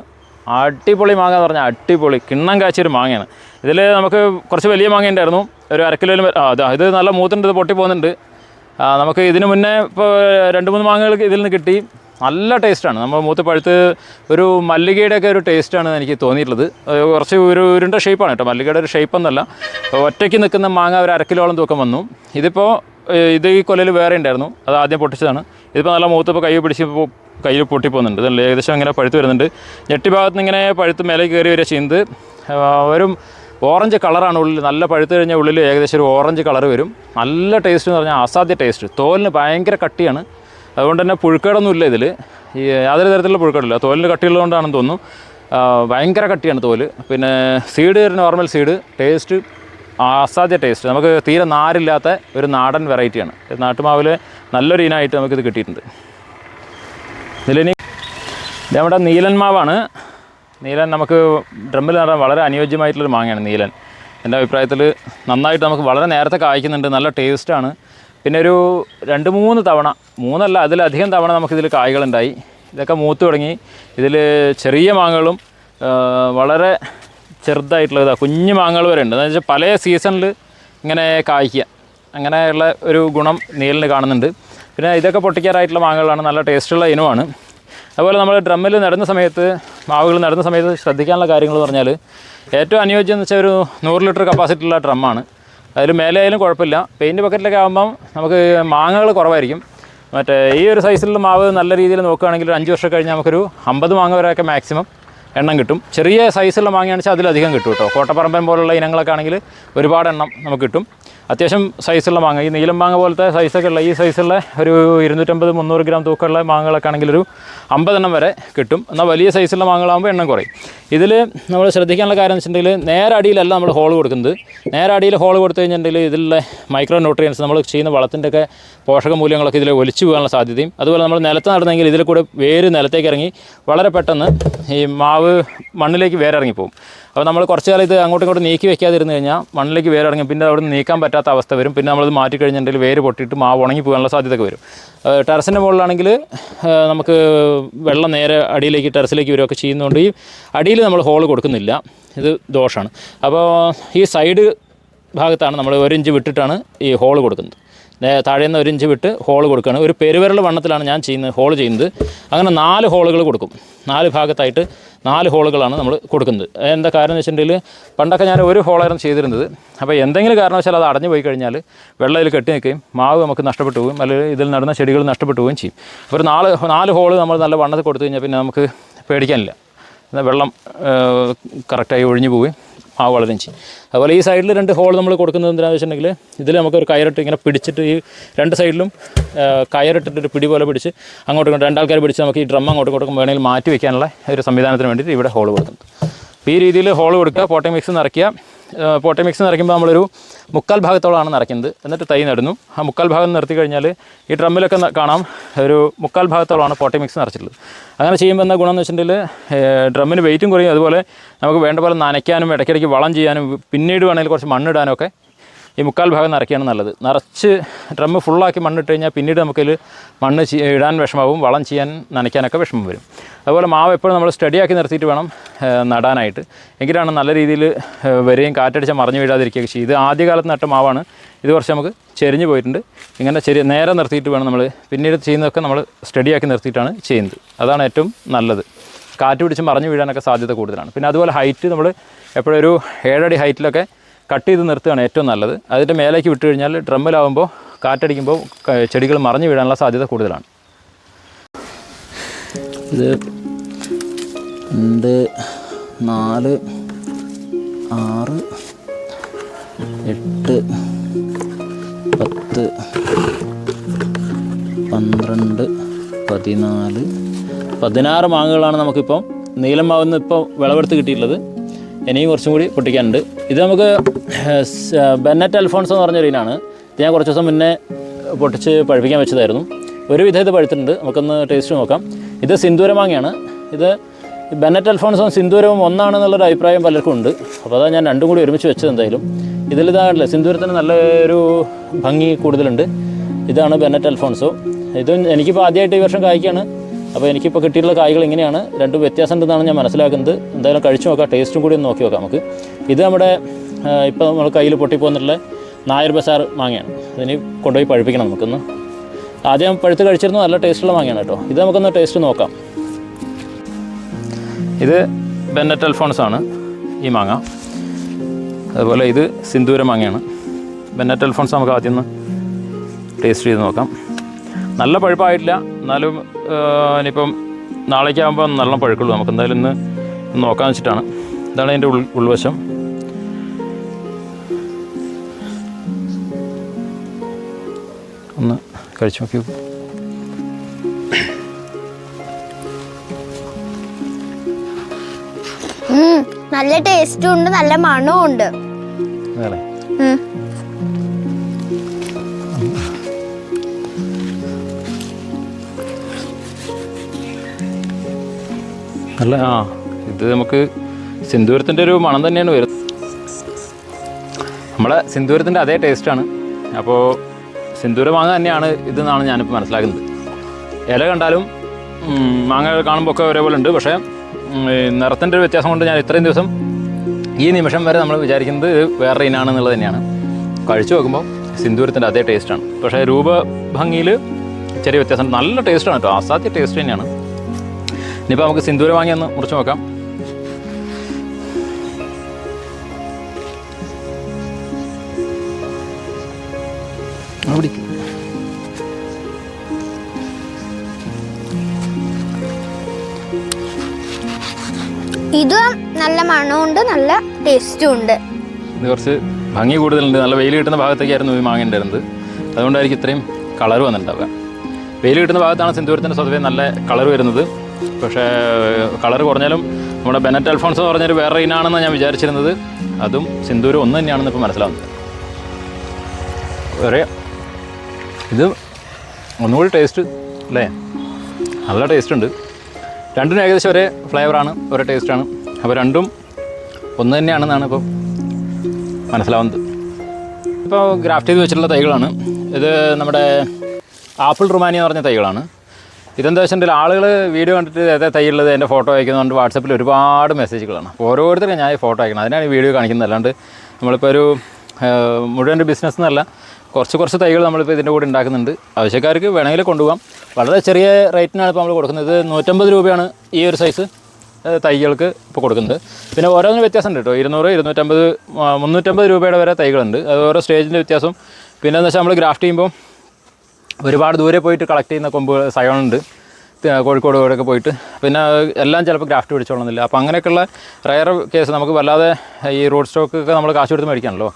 അടിപൊളി മാങ്ങ എന്ന് പറഞ്ഞാൽ അടിപൊളി. കിണ്ണം കാച്ചിയൊരു മാങ്ങയാണ്. ഇതിൽ നമുക്ക് കുറച്ച് വലിയ മാങ്ങ ഉണ്ടായിരുന്നു. ഒരു വരെ- ആ ഇത് നല്ല മൂത്തുണ്ട് ഇത് പൊട്ടി പോകുന്നുണ്ട്. നമുക്ക് ഇതിന് മുന്നേ ഇപ്പോൾ രണ്ട് മൂന്ന് മാങ്ങകൾക്ക് ഇതിൽ നിന്ന് കിട്ടി. നല്ല ടേസ്റ്റാണ് നമ്മൾ മൂത്ത് പഴുത്ത് ഒരു മല്ലികയുടെ ഒക്കെ ഒരു ടേസ്റ്റാണ് എനിക്ക് തോന്നിയിട്ടുള്ളത്. കുറച്ച് ഒരു ഉരുണ്ട ഷേപ്പാണ് കേട്ടോ. മല്ലികയുടെ ഒരു ഷേപ്പൊന്നല്ല ഒറ്റയ്ക്ക് നിൽക്കുന്ന മാങ്ങ ഒരു അര കിലോളം തൂക്കം വന്നു. ഇതിപ്പോൾ ഇത് ഈ കൊല്ലയിൽ വേറെ ഉണ്ടായിരുന്നു. അത് ആദ്യം പൊട്ടിച്ചതാണ്. ഇതിപ്പോൾ നല്ല മൂത്തപ്പോൾ കൈ പിടിച്ച് കയ്യിൽ പൊട്ടിപ്പോകുന്നുണ്ട്. ഇതല്ലേ ഏകദേശം ഇങ്ങനെ പഴുത്ത് വരുന്നുണ്ട്. ഞെട്ടി ഭാഗത്ത് നിന്ന് ഇങ്ങനെ പഴുത്ത് മേലെ കയറി വരിക ചെയ്യുന്നത്. വരും. ഓറഞ്ച് കളറാണ് ഉള്ളിൽ. നല്ല പഴുത്ത് കഴിഞ്ഞാൽ ഉള്ളിൽ ഏകദേശം ഒരു ഓറഞ്ച് കളർ വരും. നല്ല ടേസ്റ്റ് എന്ന് പറഞ്ഞാൽ അസാധ്യ ടേസ്റ്റ് തോലിന് ഭയങ്കര കട്ടിയാണ്. അതുകൊണ്ട് തന്നെ പുഴുക്കേടൊന്നും ഇല്ല ഇതിൽ ഈ യാതൊരു തരത്തിലുള്ള പുഴുക്കേടില്ല. തോലിന് കട്ടിയുള്ളതുകൊണ്ടാണെന്ന് തോന്നുന്നു. ഭയങ്കര കട്ടിയാണ് തോൽ. പിന്നെ സീഡ് നോർമൽ സീഡ് ടേസ്റ്റ് അസാധ്യ ടേസ്റ്റ് നമുക്ക് തീരെ നാരില്ലാത്ത ഒരു നാടൻ വെറൈറ്റിയാണ് നാട്ടുമാവിൽ നല്ലൊരു ഇനമായിട്ട് നമുക്കിത് കിട്ടിയിട്ടുണ്ട്. ഇതിലിനി ഇത് നമ്മുടെ നീലൻ മാവാണ്. നീലൻ നമുക്ക് ഡ്രമ്മിൽ നടാൻ വളരെ അനുയോജ്യമായിട്ടുള്ളൊരു മാങ്ങയാണ് നീലൻ. എന്റെ അഭിപ്രായത്തിൽ നന്നായിട്ട് നമുക്ക് വളരെ നേരത്തെ കായ്ക്കുന്നുണ്ട്. നല്ല ടേസ്റ്റാണ് പിന്നെ ഒരു രണ്ട് മൂന്ന് തവണ മൂന്നല്ല അതിലധികം തവണ നമുക്കിതിൽ കായ്കളുണ്ടായി. ഇതൊക്കെ മൂത്ത് തുടങ്ങി. ഇതിൽ ചെറിയ മാങ്ങകളും വളരെ ചെറുതായിട്ടുള്ള ഇതാ കുഞ്ഞു മാങ്ങകൾ വരെ ഉണ്ട്. എന്ന് വെച്ചാൽ പല സീസണിൽ ഇങ്ങനെ കായ്ക്കുക. അങ്ങനെയുള്ള ഒരു ഗുണം നീലിന് കാണുന്നുണ്ട്. പിന്നെ ഇതൊക്കെ പൊട്ടിക്കാറായിട്ടുള്ള മാങ്ങകളാണ് നല്ല ടേസ്റ്റുള്ള ഇനമാണ്. അതുപോലെ നമ്മൾ ഡ്രമ്മിൽ നടുന്ന സമയത്ത് മാവുകൾ നടുന്ന സമയത്ത് ശ്രദ്ധിക്കാനുള്ള കാര്യങ്ങൾ എന്ന് പറഞ്ഞാൽ ഏറ്റവും അനുയോജ്യം എന്ന് വെച്ചാൽ ഒരു നൂറ് ലിറ്റർ കപ്പാസിറ്റി ഉള്ള ഡ്രമ്മാണ് അതിൽ മേലെ ആയാലും കുഴപ്പമില്ല. പെയിന്റ് ബക്കറ്റിലൊക്കെ ആകുമ്പം നമുക്ക് മാങ്ങകൾ കുറവായിരിക്കും. മറ്റേ ഈ ഒരു സൈസിലുള്ള മാവ് നല്ല രീതിയിൽ നോക്കുകയാണെങ്കിൽ ഒരു അഞ്ച് വർഷം കഴിഞ്ഞാൽ നമുക്കൊരു അമ്പത് മാങ്ങ വരെയൊക്കെ മാക്സിമം എണ്ണം കിട്ടും. ചെറിയ സൈസുള്ള മാങ്ങയാണെന്ന് വെച്ചാൽ അതിലധികം കിട്ടും കേട്ടോ. കോട്ടപ്പറമ്പൻ പോലുള്ള ഇനങ്ങളൊക്കെ ആണെങ്കിൽ ഒരുപാട് എണ്ണം നമുക്ക് കിട്ടും. അത്യാവശ്യം സൈസുള്ള മാങ്ങ. ഈ നീലം മാങ്ങ പോലത്തെ സൈസൊക്കെ ഉള്ള ഈ സൈസുള്ള ഒരു ഇരുന്നൂറ്റമ്പത് മുന്നൂറ് ഗ്രാം തൂക്കമുള്ള മാങ്ങകളൊക്കെ ആണെങ്കിൽ ഒരു അമ്പതെണ്ണം വരെ കിട്ടും. എന്നാൽ വലിയ സൈസുള്ള മാങ്ങകളാകുമ്പോൾ എണ്ണം കുറയും. ഇതിൽ നമ്മൾ ശ്രദ്ധിക്കാനുള്ള കാര്യം എന്ന് വെച്ചിട്ടുണ്ടെങ്കിൽ നേരെ അടിയിലല്ല നമ്മൾ ഹോൾ കൊടുക്കുന്നത്. നേരെ അടിയിൽ ഹോൾ കൊടുത്തു കഴിഞ്ഞിട്ടുണ്ടെങ്കിൽ ഇതിലുള്ള മൈക്രോ ന്യൂട്രിയൻസ് നമ്മൾ ചെയ്യുന്ന വളത്തിന്റെയൊക്കെ പോഷക മൂല്യങ്ങളൊക്കെ ഇതിൽ ഒലിച്ചു പോകാനുള്ള സാധ്യതയും അതുപോലെ നമ്മൾ നിലത്ത് നടന്നെങ്കിൽ ഇതിൽ കൂടെ വേര് നിലത്തേക്ക് ഇറങ്ങി വളരെ പെട്ടെന്ന് ഈ മാവ് മണ്ണിലേക്ക് വേരിറങ്ങി പോകും. അപ്പോൾ നമ്മൾ കുറച്ച് കാലം ഇത് അങ്ങോട്ടും ഇങ്ങോട്ടും നീക്കി വെക്കാതിരുന്നു കഴിഞ്ഞാൽ മണ്ണിലേക്ക് വേര് ഇറങ്ങി പിന്നെ അവിടെ നീക്കാൻ പറ്റാത്ത അവസ്ഥ വരും. പിന്നെ നമ്മളത് മാറ്റി കഴിഞ്ഞിട്ടുണ്ടെങ്കിൽ വേര് പൊട്ടിയിട്ട് മാവ് ഉണങ്ങി പോകാനുള്ള സാധ്യതയൊക്കെ വരും. ടെറസിന്റെ മുകളിലാണെങ്കിൽ നമുക്ക് വെള്ളം നേരെ അടിയിലേക്ക് ടെറസിലേക്ക് വരികയൊക്കെ ചെയ്യുന്നതുകൊണ്ട് ഈ അടിയിൽ നമ്മൾ ഹോൾ കൊടുക്കുന്നില്ല. ഇത് ദോഷമാണ് അപ്പോൾ ഈ സൈഡ് ഭാഗത്താണ് നമ്മൾ ഒരു ഇഞ്ച് വിട്ടിട്ടാണ് ഈ ഹോൾ കൊടുക്കുന്നത്. താഴെ നിന്ന് ഒരു ഇഞ്ച് വിട്ട് ഹോൾ കൊടുക്കുകയാണ്. ഒരു പെരുവിരൽ വണ്ണത്തിലാണ് ഞാൻ ചെയ്യുന്നത് ഹോൾ ചെയ്യുന്നത്. അങ്ങനെ നാല് ഹോളുകൾ കൊടുക്കും. നാല് ഭാഗത്തായിട്ട് നാല് ഹോളുകളാണ് നമ്മൾ കൊടുക്കുന്നത്. എന്താ കാരണം എന്ന് വെച്ചിട്ടുണ്ടെങ്കിൽ പണ്ടൊക്കെ ഞാൻ ഒരു ഹോളായിരുന്നു ചെയ്തിരുന്നത്. അപ്പോൾ എന്തെങ്കിലും കാരണവശാൽ അത് അടഞ്ഞു പോയി കഴിഞ്ഞാൽ വെള്ളം ഇതിൽ കെട്ടി നിൽക്കുകയും മാവ് നമുക്ക് നഷ്ടപ്പെട്ടു പോകും അല്ലെങ്കിൽ ഇതിൽ നടന്ന ചെടികൾ നഷ്ടപ്പെട്ടു പോവുകയും ചെയ്യും. അപ്പോൾ നാല് നാല് ഹോൾ നമ്മൾ നല്ല വണ്ണത്തിൽ കൊടുത്തു കഴിഞ്ഞാൽ പിന്നെ നമുക്ക് പേടിക്കാനില്ല. വെള്ളം കറക്റ്റായി ഒഴിഞ്ഞു പോവുകയും വളരുകയും ചെയ്യും അതുപോലെ ഈ സൈഡിൽ രണ്ട് ഹോൾ നമ്മൾ കൊടുക്കുന്നത് എന്തിനാണെന്ന് വെച്ചിട്ടുണ്ടെങ്കിൽ ഇതിൽ നമുക്ക് ഒരു കയറിട്ട് ഇങ്ങനെ പിടിച്ചിട്ട് ഈ രണ്ട് സൈഡിലും ആ, കയറിട്ടിട്ട് ഒരു പിടി പോലെ പിടിച്ച് അങ്ങോട്ട് ഇങ്ങോട്ട് രണ്ടാൾക്കാർ പിടിച്ച് നമുക്ക് ഈ ഡ്രം അങ്ങോട്ട് കൊടുക്കും വേണമെങ്കിൽ മാറ്റി വയ്ക്കാനുള്ള ഒരു സംവിധാനത്തിന് വേണ്ടിയിട്ട് ഇവിടെ ഹോൾ കൊടുക്കുന്നത് അപ്പോൾ ഈ രീതിയിൽ ഹോൾ കൊടുക്കുക പോട്ടിംഗ് മിക്സ് നിറയ്ക്കുക. പോട്ടി മിക്സ് നിറയ്ക്കുമ്പോൾ നമ്മളൊരു മുക്കാൽ ഭാഗത്തോളമാണ് നിറയ്ക്കുന്നത്. എന്നിട്ട് തൈ നടുന്നു. ആ മുക്കാൽ ഭാഗം നിർത്തി കഴിഞ്ഞാൽ ഈ ഡ്രമ്മിലൊക്കെ കാണാം. ഒരു മുക്കാൽ ഭാഗത്തോളമാണ് പോട്ടി മിക്സ് നിറച്ചിട്ടുള്ളത്. അങ്ങനെ ചെയ്യുമ്പോൾ എന്താ ഗുണമെന്ന് വെച്ചിട്ടുണ്ടെങ്കിൽ ഡ്രമ്മിന് വെയിറ്റും കുറയും. അതുപോലെ നമുക്ക് വേണ്ട പോലെ നനയ്ക്കാനും ഇടയ്ക്കിടയ്ക്ക് വളം ചെയ്യാനും പിന്നീട് വേണമെങ്കിൽ കുറച്ച് മണ്ണിടാനും ഒക്കെ ഈ മുക്കാൽ ഭാഗം നിറയ്ക്കുകയാണ് നല്ലത്. നിറച്ച് ഡ്രമ്മ് ഫുള്ളാക്കി മണ്ണിട്ട് കഴിഞ്ഞാൽ പിന്നീട് നമുക്കതിൽ മണ്ണ് ഇടാൻ വിഷമാവും വളം ചെയ്യാൻ നനയ്ക്കാനൊക്കെ വിഷമം വരും. അതുപോലെ മാവ് എപ്പോഴും നമ്മൾ സ്റ്റഡി ആക്കി നിർത്തിയിട്ട് വേണം നടാനായിട്ട്. എങ്കിലാണ് നല്ല രീതിയിൽ വരികയും കാറ്റടിച്ച് മറിഞ്ഞു വീഴാതിരിക്കുകയൊക്കെ ചെയ്യും. ഇത് ആദ്യകാലത്ത് നട്ട മാവാണ്. ഇത് കുറച്ച് നമുക്ക് ചെരിഞ്ഞ് പോയിട്ടുണ്ട്. ഇങ്ങനെ ചെറിയ നേരെ നിർത്തിയിട്ട് വേണം നമ്മൾ പിന്നീട് ചെയ്യുന്നതൊക്കെ നമ്മൾ സ്റ്റഡി ആക്കി നിർത്തിയിട്ടാണ് ചെയ്യുന്നത്. അതാണ് ഏറ്റവും നല്ലത്. കാറ്റ് പിടിച്ച് മറിഞ്ഞു വീഴാനൊക്കെ സാധ്യത കൂടുതലാണ്. പിന്നെ അതുപോലെ ഹൈറ്റ് നമ്മൾ എപ്പോഴൊരു ഏഴടി ഹൈറ്റിലൊക്കെ കട്ട് ചെയ്ത് നിർത്തുകയാണ് ഏറ്റവും നല്ലത്. അതിന്റെ മേലേക്ക് വിട്ട് കഴിഞ്ഞാൽ ഡ്രമ്മിലാവുമ്പോൾ കാറ്റടിക്കുമ്പോൾ ചെടികൾ മറിഞ്ഞു വീഴാനുള്ള സാധ്യത കൂടുതലാണ്. ഇത് രണ്ട് നാല് ആറ് എട്ട് പത്ത് പന്ത്രണ്ട് പതിനാല്. പതിനാറ് മാങ്ങകളാണ് നമുക്കിപ്പം നീലം മാവുന്ന ഇപ്പോൾ വിളവെടുത്ത് കിട്ടിയിട്ടുള്ളത്. ഇനിയും കുറച്ചും കൂടി പൊട്ടിക്കാനുണ്ട്. ഇത് നമുക്ക് ബെന്നറ്റ് അൽഫോൺസ് എന്ന് പറഞ്ഞൊരു ഇനാണ് ഇത് ഞാൻ കുറച്ച് ദിവസം മുന്നേ പൊട്ടിച്ച് പഴുപ്പിക്കാൻ വെച്ചതായിരുന്നു. ഒരു വിധം ഇത് പഴുത്തിട്ടുണ്ട്. നമുക്കൊന്ന് ടേസ്റ്റ് നോക്കാം. ഇത് സിന്ദൂര മാങ്ങയാണ്. ഇത് ബെന്നറ്റ് അൽഫോൺസും സിന്ദൂരവും ഒന്നാണെന്നുള്ളൊരു അഭിപ്രായം പലർക്കും ഉണ്ട്. അപ്പോൾ അതാണ് ഞാൻ രണ്ടും കൂടി ഒരുമിച്ച് വെച്ചത് എന്തായാലും. ഇതിലിതാണല്ലേ സിന്ദൂരത്തിന് നല്ലൊരു ഭംഗി കൂടുതലുണ്ട്. ഇതാണ് ബെന്നറ്റ് അൽഫോൺസോ. ഇത് എനിക്കിപ്പോൾ ആദ്യമായിട്ട് ഈ വർഷം കായ്ക്കാണ്. അപ്പോൾ എനിക്കിപ്പോൾ കിട്ടിയിട്ടുള്ള കായ്കൾ ഇങ്ങനെയാണ്. രണ്ടും വ്യത്യാസം ഉണ്ടെന്നാണ് ഞാൻ മനസ്സിലാക്കുന്നത്. എന്തായാലും കഴിച്ചു നോക്കാം. ടേസ്റ്റും കൂടി ഒന്ന് നോക്കി നോക്കാം നമുക്ക്. ഇത് നമ്മുടെ ഇപ്പോൾ നമ്മൾ കയ്യിൽ പൊട്ടിപ്പോന്നിട്ടുള്ള നായർ ബസാർ മാങ്ങയാണ്. അതിന് കൊണ്ടുപോയി പഴുപ്പിക്കണം നമുക്കൊന്ന്. ആദ്യം പഴുത്ത് കഴിച്ചിരുന്നു. നല്ല ടേസ്റ്റുള്ള മാങ്ങയാണ് കേട്ടോ. ഇത് നമുക്കൊന്ന് ടേസ്റ്റ് നോക്കാം. ഇത് ബെന്നറ്റ് അൽഫോൺസ് ആണ് ഈ മാങ്ങ. അതുപോലെ ഇത് സിന്ദൂര മാങ്ങയാണ്. ബെന്നറ്റ് അൽഫോൺസ് നമുക്ക് ആദ്യം ഒന്ന് ടേസ്റ്റ് ചെയ്ത് നോക്കാം. നല്ല പഴുപ്പായിട്ടില്ല. എന്നാലും ഇനിയിപ്പം നാളേക്കാകുമ്പോൾ നല്ല പഴുക്കുള്ളൂ. നമുക്ക് എന്തായാലും ഇന്ന് നോക്കാൻ വെച്ചിട്ടാണ്. ഇതാണ് അതിന്റെ ഉൾ ഉൾവശം. ഒന്ന് കഴിച്ചു നോക്കി നല്ല ടേസ്റ്റും ഉണ്ട് നല്ല മണവും ഉണ്ട്. അതെ നല്ല ആ. ഇത് നമുക്ക് സിന്ദൂരത്തിന്റെ ഒരു മണം തന്നെയാണ് വരുന്നത്. നമ്മളെ സിന്ദൂരത്തിന്റെ അതേ ടേസ്റ്റാണ്. അപ്പോൾ സിന്ദൂര മാങ്ങ തന്നെയാണ് ഇതെന്നാണ് ഞാനിപ്പോൾ മനസ്സിലാക്കുന്നത്. ഇല കണ്ടാലും മാങ്ങ കാണുമ്പോൾ ഒക്കെ ഒരേപോലെ ഉണ്ട്. പക്ഷേ നിറത്തിന്റെ ഒരു വ്യത്യാസം കൊണ്ട് ഞാൻ ഇത്രയും ദിവസം ഈ നിമിഷം വരെ നമ്മൾ വിചാരിക്കുന്നത് വേറെ ഇനാണെന്നുള്ളത് തന്നെയാണ്. കഴിച്ചു നോക്കുമ്പോൾ സിന്ദൂരത്തിന്റെ അതേ ടേസ്റ്റാണ്. പക്ഷേ രൂപഭംഗിയിൽ ചെറിയ വ്യത്യാസം നല്ല ടേസ്റ്റാണ് കേട്ടോ. അസാധ്യ ടേസ്റ്റ് തന്നെയാണ്. ഇനിയിപ്പോൾ നമുക്ക് സിന്ദൂരം വാങ്ങി ഒന്ന് മുറിച്ച് നോക്കാം. ഇതും നല്ല മണമുണ്ട് നല്ല ടേസ്റ്റും ഉണ്ട്. ഇത് കുറച്ച് ഭംഗി കൂടുതലുണ്ട്. നല്ല വെയിൽ കിട്ടുന്ന ഭാഗത്തേക്കായിരുന്നു ഈ മാങ്ങ ഉണ്ടായിരുന്നത്. അതുകൊണ്ടായിരിക്കും ഇത്രയും കളർ വന്നിട്ടുണ്ടാവുക. വെയിൽ കിട്ടുന്ന ഭാഗത്താണ് സിന്ദൂരത്തിന്റെ സ്വതവേ നല്ല കളർ വരുന്നത്. പക്ഷേ കളർ കുറഞ്ഞാലും നമ്മുടെ ബെനറ്റ് അൽഫോൺസ് എന്ന് പറഞ്ഞൊരു വേറെ ഇനാണെന്ന് ഞാൻ വിചാരിച്ചിരുന്നത്. അതും സിന്ദൂരം ഒന്ന് തന്നെയാണെന്ന് ഇപ്പോൾ മനസ്സിലാവുന്നത് വേറെ ഇത് ഒന്നുകൂടി ടേസ്റ്റ് അല്ലേ നല്ല ടേസ്റ്റ് ഉണ്ട്. രണ്ടിനും ഏകദേശം ഒരേ ഫ്ലേവറാണ് ഒരേ ടേസ്റ്റാണ് അപ്പോൾ രണ്ടും ഒന്ന് തന്നെയാണെന്നാണ് ഇപ്പോൾ മനസ്സിലാവുന്നത്. ഇപ്പോൾ ഗ്രാഫ്റ്റ് ചെയ്ത് വെച്ചിട്ടുള്ള തൈകളാണ്. ഇത് നമ്മുടെ ആപ്പിൾ റുമാനി എന്ന് പറഞ്ഞ തൈകളാണ്. വെച്ചിട്ടുണ്ടെങ്കിൽ ആളുകൾ വീഡിയോ കണ്ടിട്ട് ഏതാ തൈയുള്ളത് എന്റെ ഫോട്ടോ അയക്കുന്നതുകൊണ്ട് വാട്സപ്പിൽ ഒരുപാട് മെസ്സേജുകളാണ്. ഓരോരുത്തരും ഞാൻ ഈ ഫോട്ടോ അയക്കണം അതിനാണ് ഈ വീഡിയോ കാണിക്കുന്നത്. അല്ലാണ്ട് നമ്മളിപ്പോൾ ഒരു മുഴുവൻ ഒരു ബിസിനസ് എന്നല്ല കുറച്ച് കുറച്ച് തൈകൾ നമ്മളിപ്പോൾ ഇതിന്റെ കൂടെ ഉണ്ടാക്കുന്നുണ്ട്. ആവശ്യക്കാർക്ക് വേണമെങ്കിൽ കൊണ്ടുപോകാം. വളരെ ചെറിയ റേറ്റിനാണ് ഇപ്പോൾ നമ്മൾ കൊടുക്കുന്നത്. നൂറ്റമ്പത് രൂപയാണ് ഈ ഒരു സൈസ് തൈകൾക്ക് ഇപ്പോൾ കൊടുക്കുന്നത്. പിന്നെ ഓരോന്നിനും വ്യത്യാസമുണ്ട് കേട്ടോ. ഇരുന്നൂറ് ഇരുന്നൂറ്റമ്പത് മുന്നൂറ്റമ്പത് രൂപയുടെ വരെ തൈകളുണ്ട്. അത് ഓരോ സ്റ്റേജിന്റെ വ്യത്യാസം. പിന്നെ എന്താ വെച്ചാൽ നമ്മൾ ഗ്രാഫ്റ്റ് ചെയ്യുമ്പോൾ ഒരുപാട് ദൂരെ പോയിട്ട് കളക്ട് ചെയ്യുന്ന കൊമ്പ് സയോണുണ്ട് കോഴിക്കോട് ഇവിടെയൊക്കെ പോയിട്ട്. പിന്നെ എല്ലാം ചിലപ്പോൾ ഗ്രാഫ്റ്റ് പിടിച്ചോളുന്നില്ല അപ്പോൾ അങ്ങനെയൊക്കെയുള്ള റയർ കേസ് നമുക്ക് വല്ലാതെ ഈ റോഡ് സ്റ്റോക്ക് ഒക്കെ നമ്മൾ കാശ് കൊടുത്ത് മേടിക്കാണല്ലോ.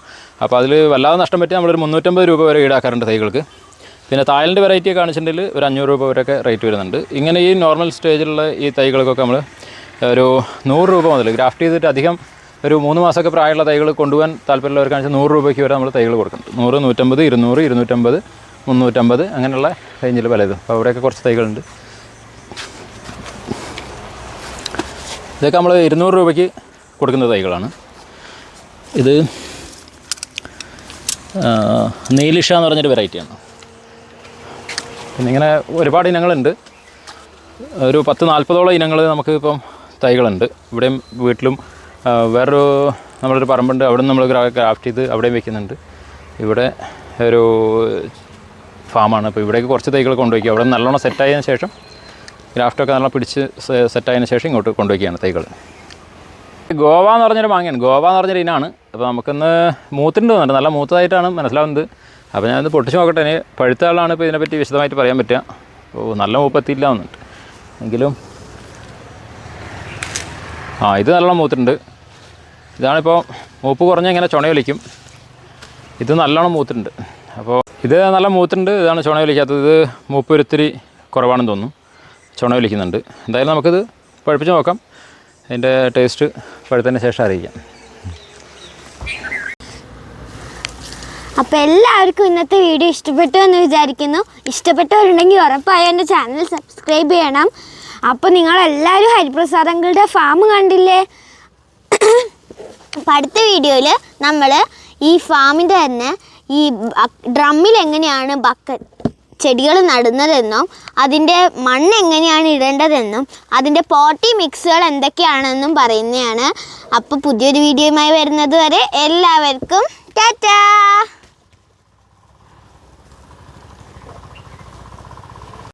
അപ്പോൾ അതിൽ വല്ലാതെ നഷ്ടം പറ്റി നമ്മളൊരു മുന്നൂറ്റമ്പത് രൂപ വരെ ഈടാക്കാറുണ്ട് തൈകൾക്ക്. പിന്നെ തായലിന്റെ വെറൈറ്റി കാണിച്ചിട്ടുണ്ടെങ്കിൽ ഒരു അഞ്ഞൂറ് രൂപ വരെയൊക്കെ റേറ്റ് വരുന്നുണ്ട്. ഇങ്ങനെ ഈ നോർമൽ സ്റ്റേജിലുള്ള ഈ തൈകൾക്കൊക്കെ നമ്മൾ ഒരു നൂറ് രൂപ മുതൽ ഗ്രാഫ്റ്റ് ചെയ്തിട്ട് അധികം ഒരു മൂന്ന് മാസമൊക്കെ പ്രായമുള്ള തൈകൾ കൊണ്ടുപോകാൻ താല്പര്യമുള്ളവർക്കാണെന്ന് വെച്ചാൽ നൂറ് രൂപയ്ക്ക് വരെ നമ്മൾ തൈകൾ കൊടുക്കുന്നുണ്ട്. നൂറ് നൂറ്റമ്പത് ഇരുന്നൂറ് ഇരുന്നൂറ്റമ്പത് മുന്നൂറ്റമ്പത് അങ്ങനെയുള്ള റേഞ്ചിൽ പലതും അപ്പോൾ അവിടെയൊക്കെ കുറച്ച് തൈകളുണ്ട്. ഇതൊക്കെ നമ്മൾ ഇരുന്നൂറ് രൂപയ്ക്ക് കൊടുക്കുന്ന തൈകളാണ്. ഇത് നീലിഷ എന്ന് പറഞ്ഞൊരു വെറൈറ്റിയാണ് പിന്നെ ഇങ്ങനെ ഒരുപാട് ഇനങ്ങളുണ്ട്. ഒരു പത്ത് നാൽപ്പതോളം ഇനങ്ങൾ നമുക്ക് ഇപ്പം തൈകളുണ്ട്. ഇവിടെയും വീട്ടിലും വേറൊരു നമ്മളൊരു പറമ്പുണ്ട്. അവിടെ നിന്ന് നമ്മൾ ക്രാഫ്റ്റ് ചെയ്ത് അവിടെയും വെക്കുന്നുണ്ട്. ഇവിടെ ഒരു ഫാമാണ്. അപ്പോൾ ഇവിടേക്ക് കുറച്ച് തൈകൾ കൊണ്ടുപോയി അവിടെ നല്ലോണം സെറ്റായതിനു ശേഷം ഗ്രാഫ്റ്റൊക്കെ നല്ലോണം പിടിച്ച് സെറ്റായതിനു ശേഷം ഇങ്ങോട്ട് കൊണ്ടുപോയിക്കാണ് തൈകൾ. ഗോവ എന്ന് പറഞ്ഞൊരു മാങ്ങയാണ്. ഗോവ എന്ന് പറഞ്ഞൊരു ഇനാണ് അപ്പോൾ നമുക്കൊന്ന് മൂത്തിട്ടുണ്ട് തോന്നുന്നുണ്ട്. നല്ല മൂത്തതായിട്ടാണ് മനസ്സിലാവുന്നത്. അപ്പോൾ ഞാനൊന്ന് പൊട്ടിച്ച് നോക്കട്ടെ. ഇനി പഴുത്ത ആളാണ് ഇപ്പോൾ ഇതിനെപ്പറ്റി വിശദമായിട്ട് പറയാൻ പറ്റുക. ഓ നല്ല മൂപ്പത്തിയില്ല എന്നുണ്ട് എങ്കിലും ആ ഇത് നല്ലോണം മൂത്തിട്ടുണ്ട്. ഇതാണിപ്പോൾ മൂപ്പ് കുറഞ്ഞ ഇങ്ങനെ ചുണയൊലിക്കും. ഇത് നല്ലോണം മൂത്തിട്ടുണ്ട്. അപ്പോൾ ഇത് നല്ല മൂത്തുണ്ട് ഇതാണ് ചുണയൊലിക്കാത്തത് ഇത് മൂപ്പ് ഒരിത്തിരി കുറവാണെന്ന് തോന്നുന്നു. ചുണയൊലിക്കുന്നുണ്ട് എന്തായാലും നമുക്കിത് പഴുപ്പിച്ച് നോക്കാം. അതിന്റെ ടേസ്റ്റ് പഴുത്തതിന് ശേഷം അറിയിക്കാം. അപ്പോൾ എല്ലാവർക്കും ഇന്നത്തെ വീഡിയോ ഇഷ്ടപ്പെട്ടു എന്ന് വിചാരിക്കുന്നു. ഇഷ്ടപ്പെട്ടവരുണ്ടെങ്കിൽ ഉറപ്പായും എന്റെ ചാനൽ സബ്സ്ക്രൈബ് ചെയ്യണം. അപ്പോൾ നിങ്ങളെല്ലാവരും ഹരിപ്രസാദങ്ങളുടെ ഫാം കണ്ടില്ലേ? അപ്പം അടുത്ത വീഡിയോയിൽ നമ്മൾ ഈ ഫാമിന്റെ തന്നെ ഈ ഡ്രമ്മിൽ എങ്ങനെയാണ് ബക്ക ചെടികൾ നടുന്നതെന്നും അതിന്റെ മണ്ണ് എങ്ങനെയാണ് ഇടേണ്ടതെന്നും അതിന്റെ പോട്ടി മിക്സുകൾ എന്തൊക്കെയാണെന്നും പറയുന്നതാണ്. അപ്പോൾ പുതിയൊരു വീഡിയോയുമായി വരുന്നത് വരെ എല്ലാവർക്കും ടാറ്റാ!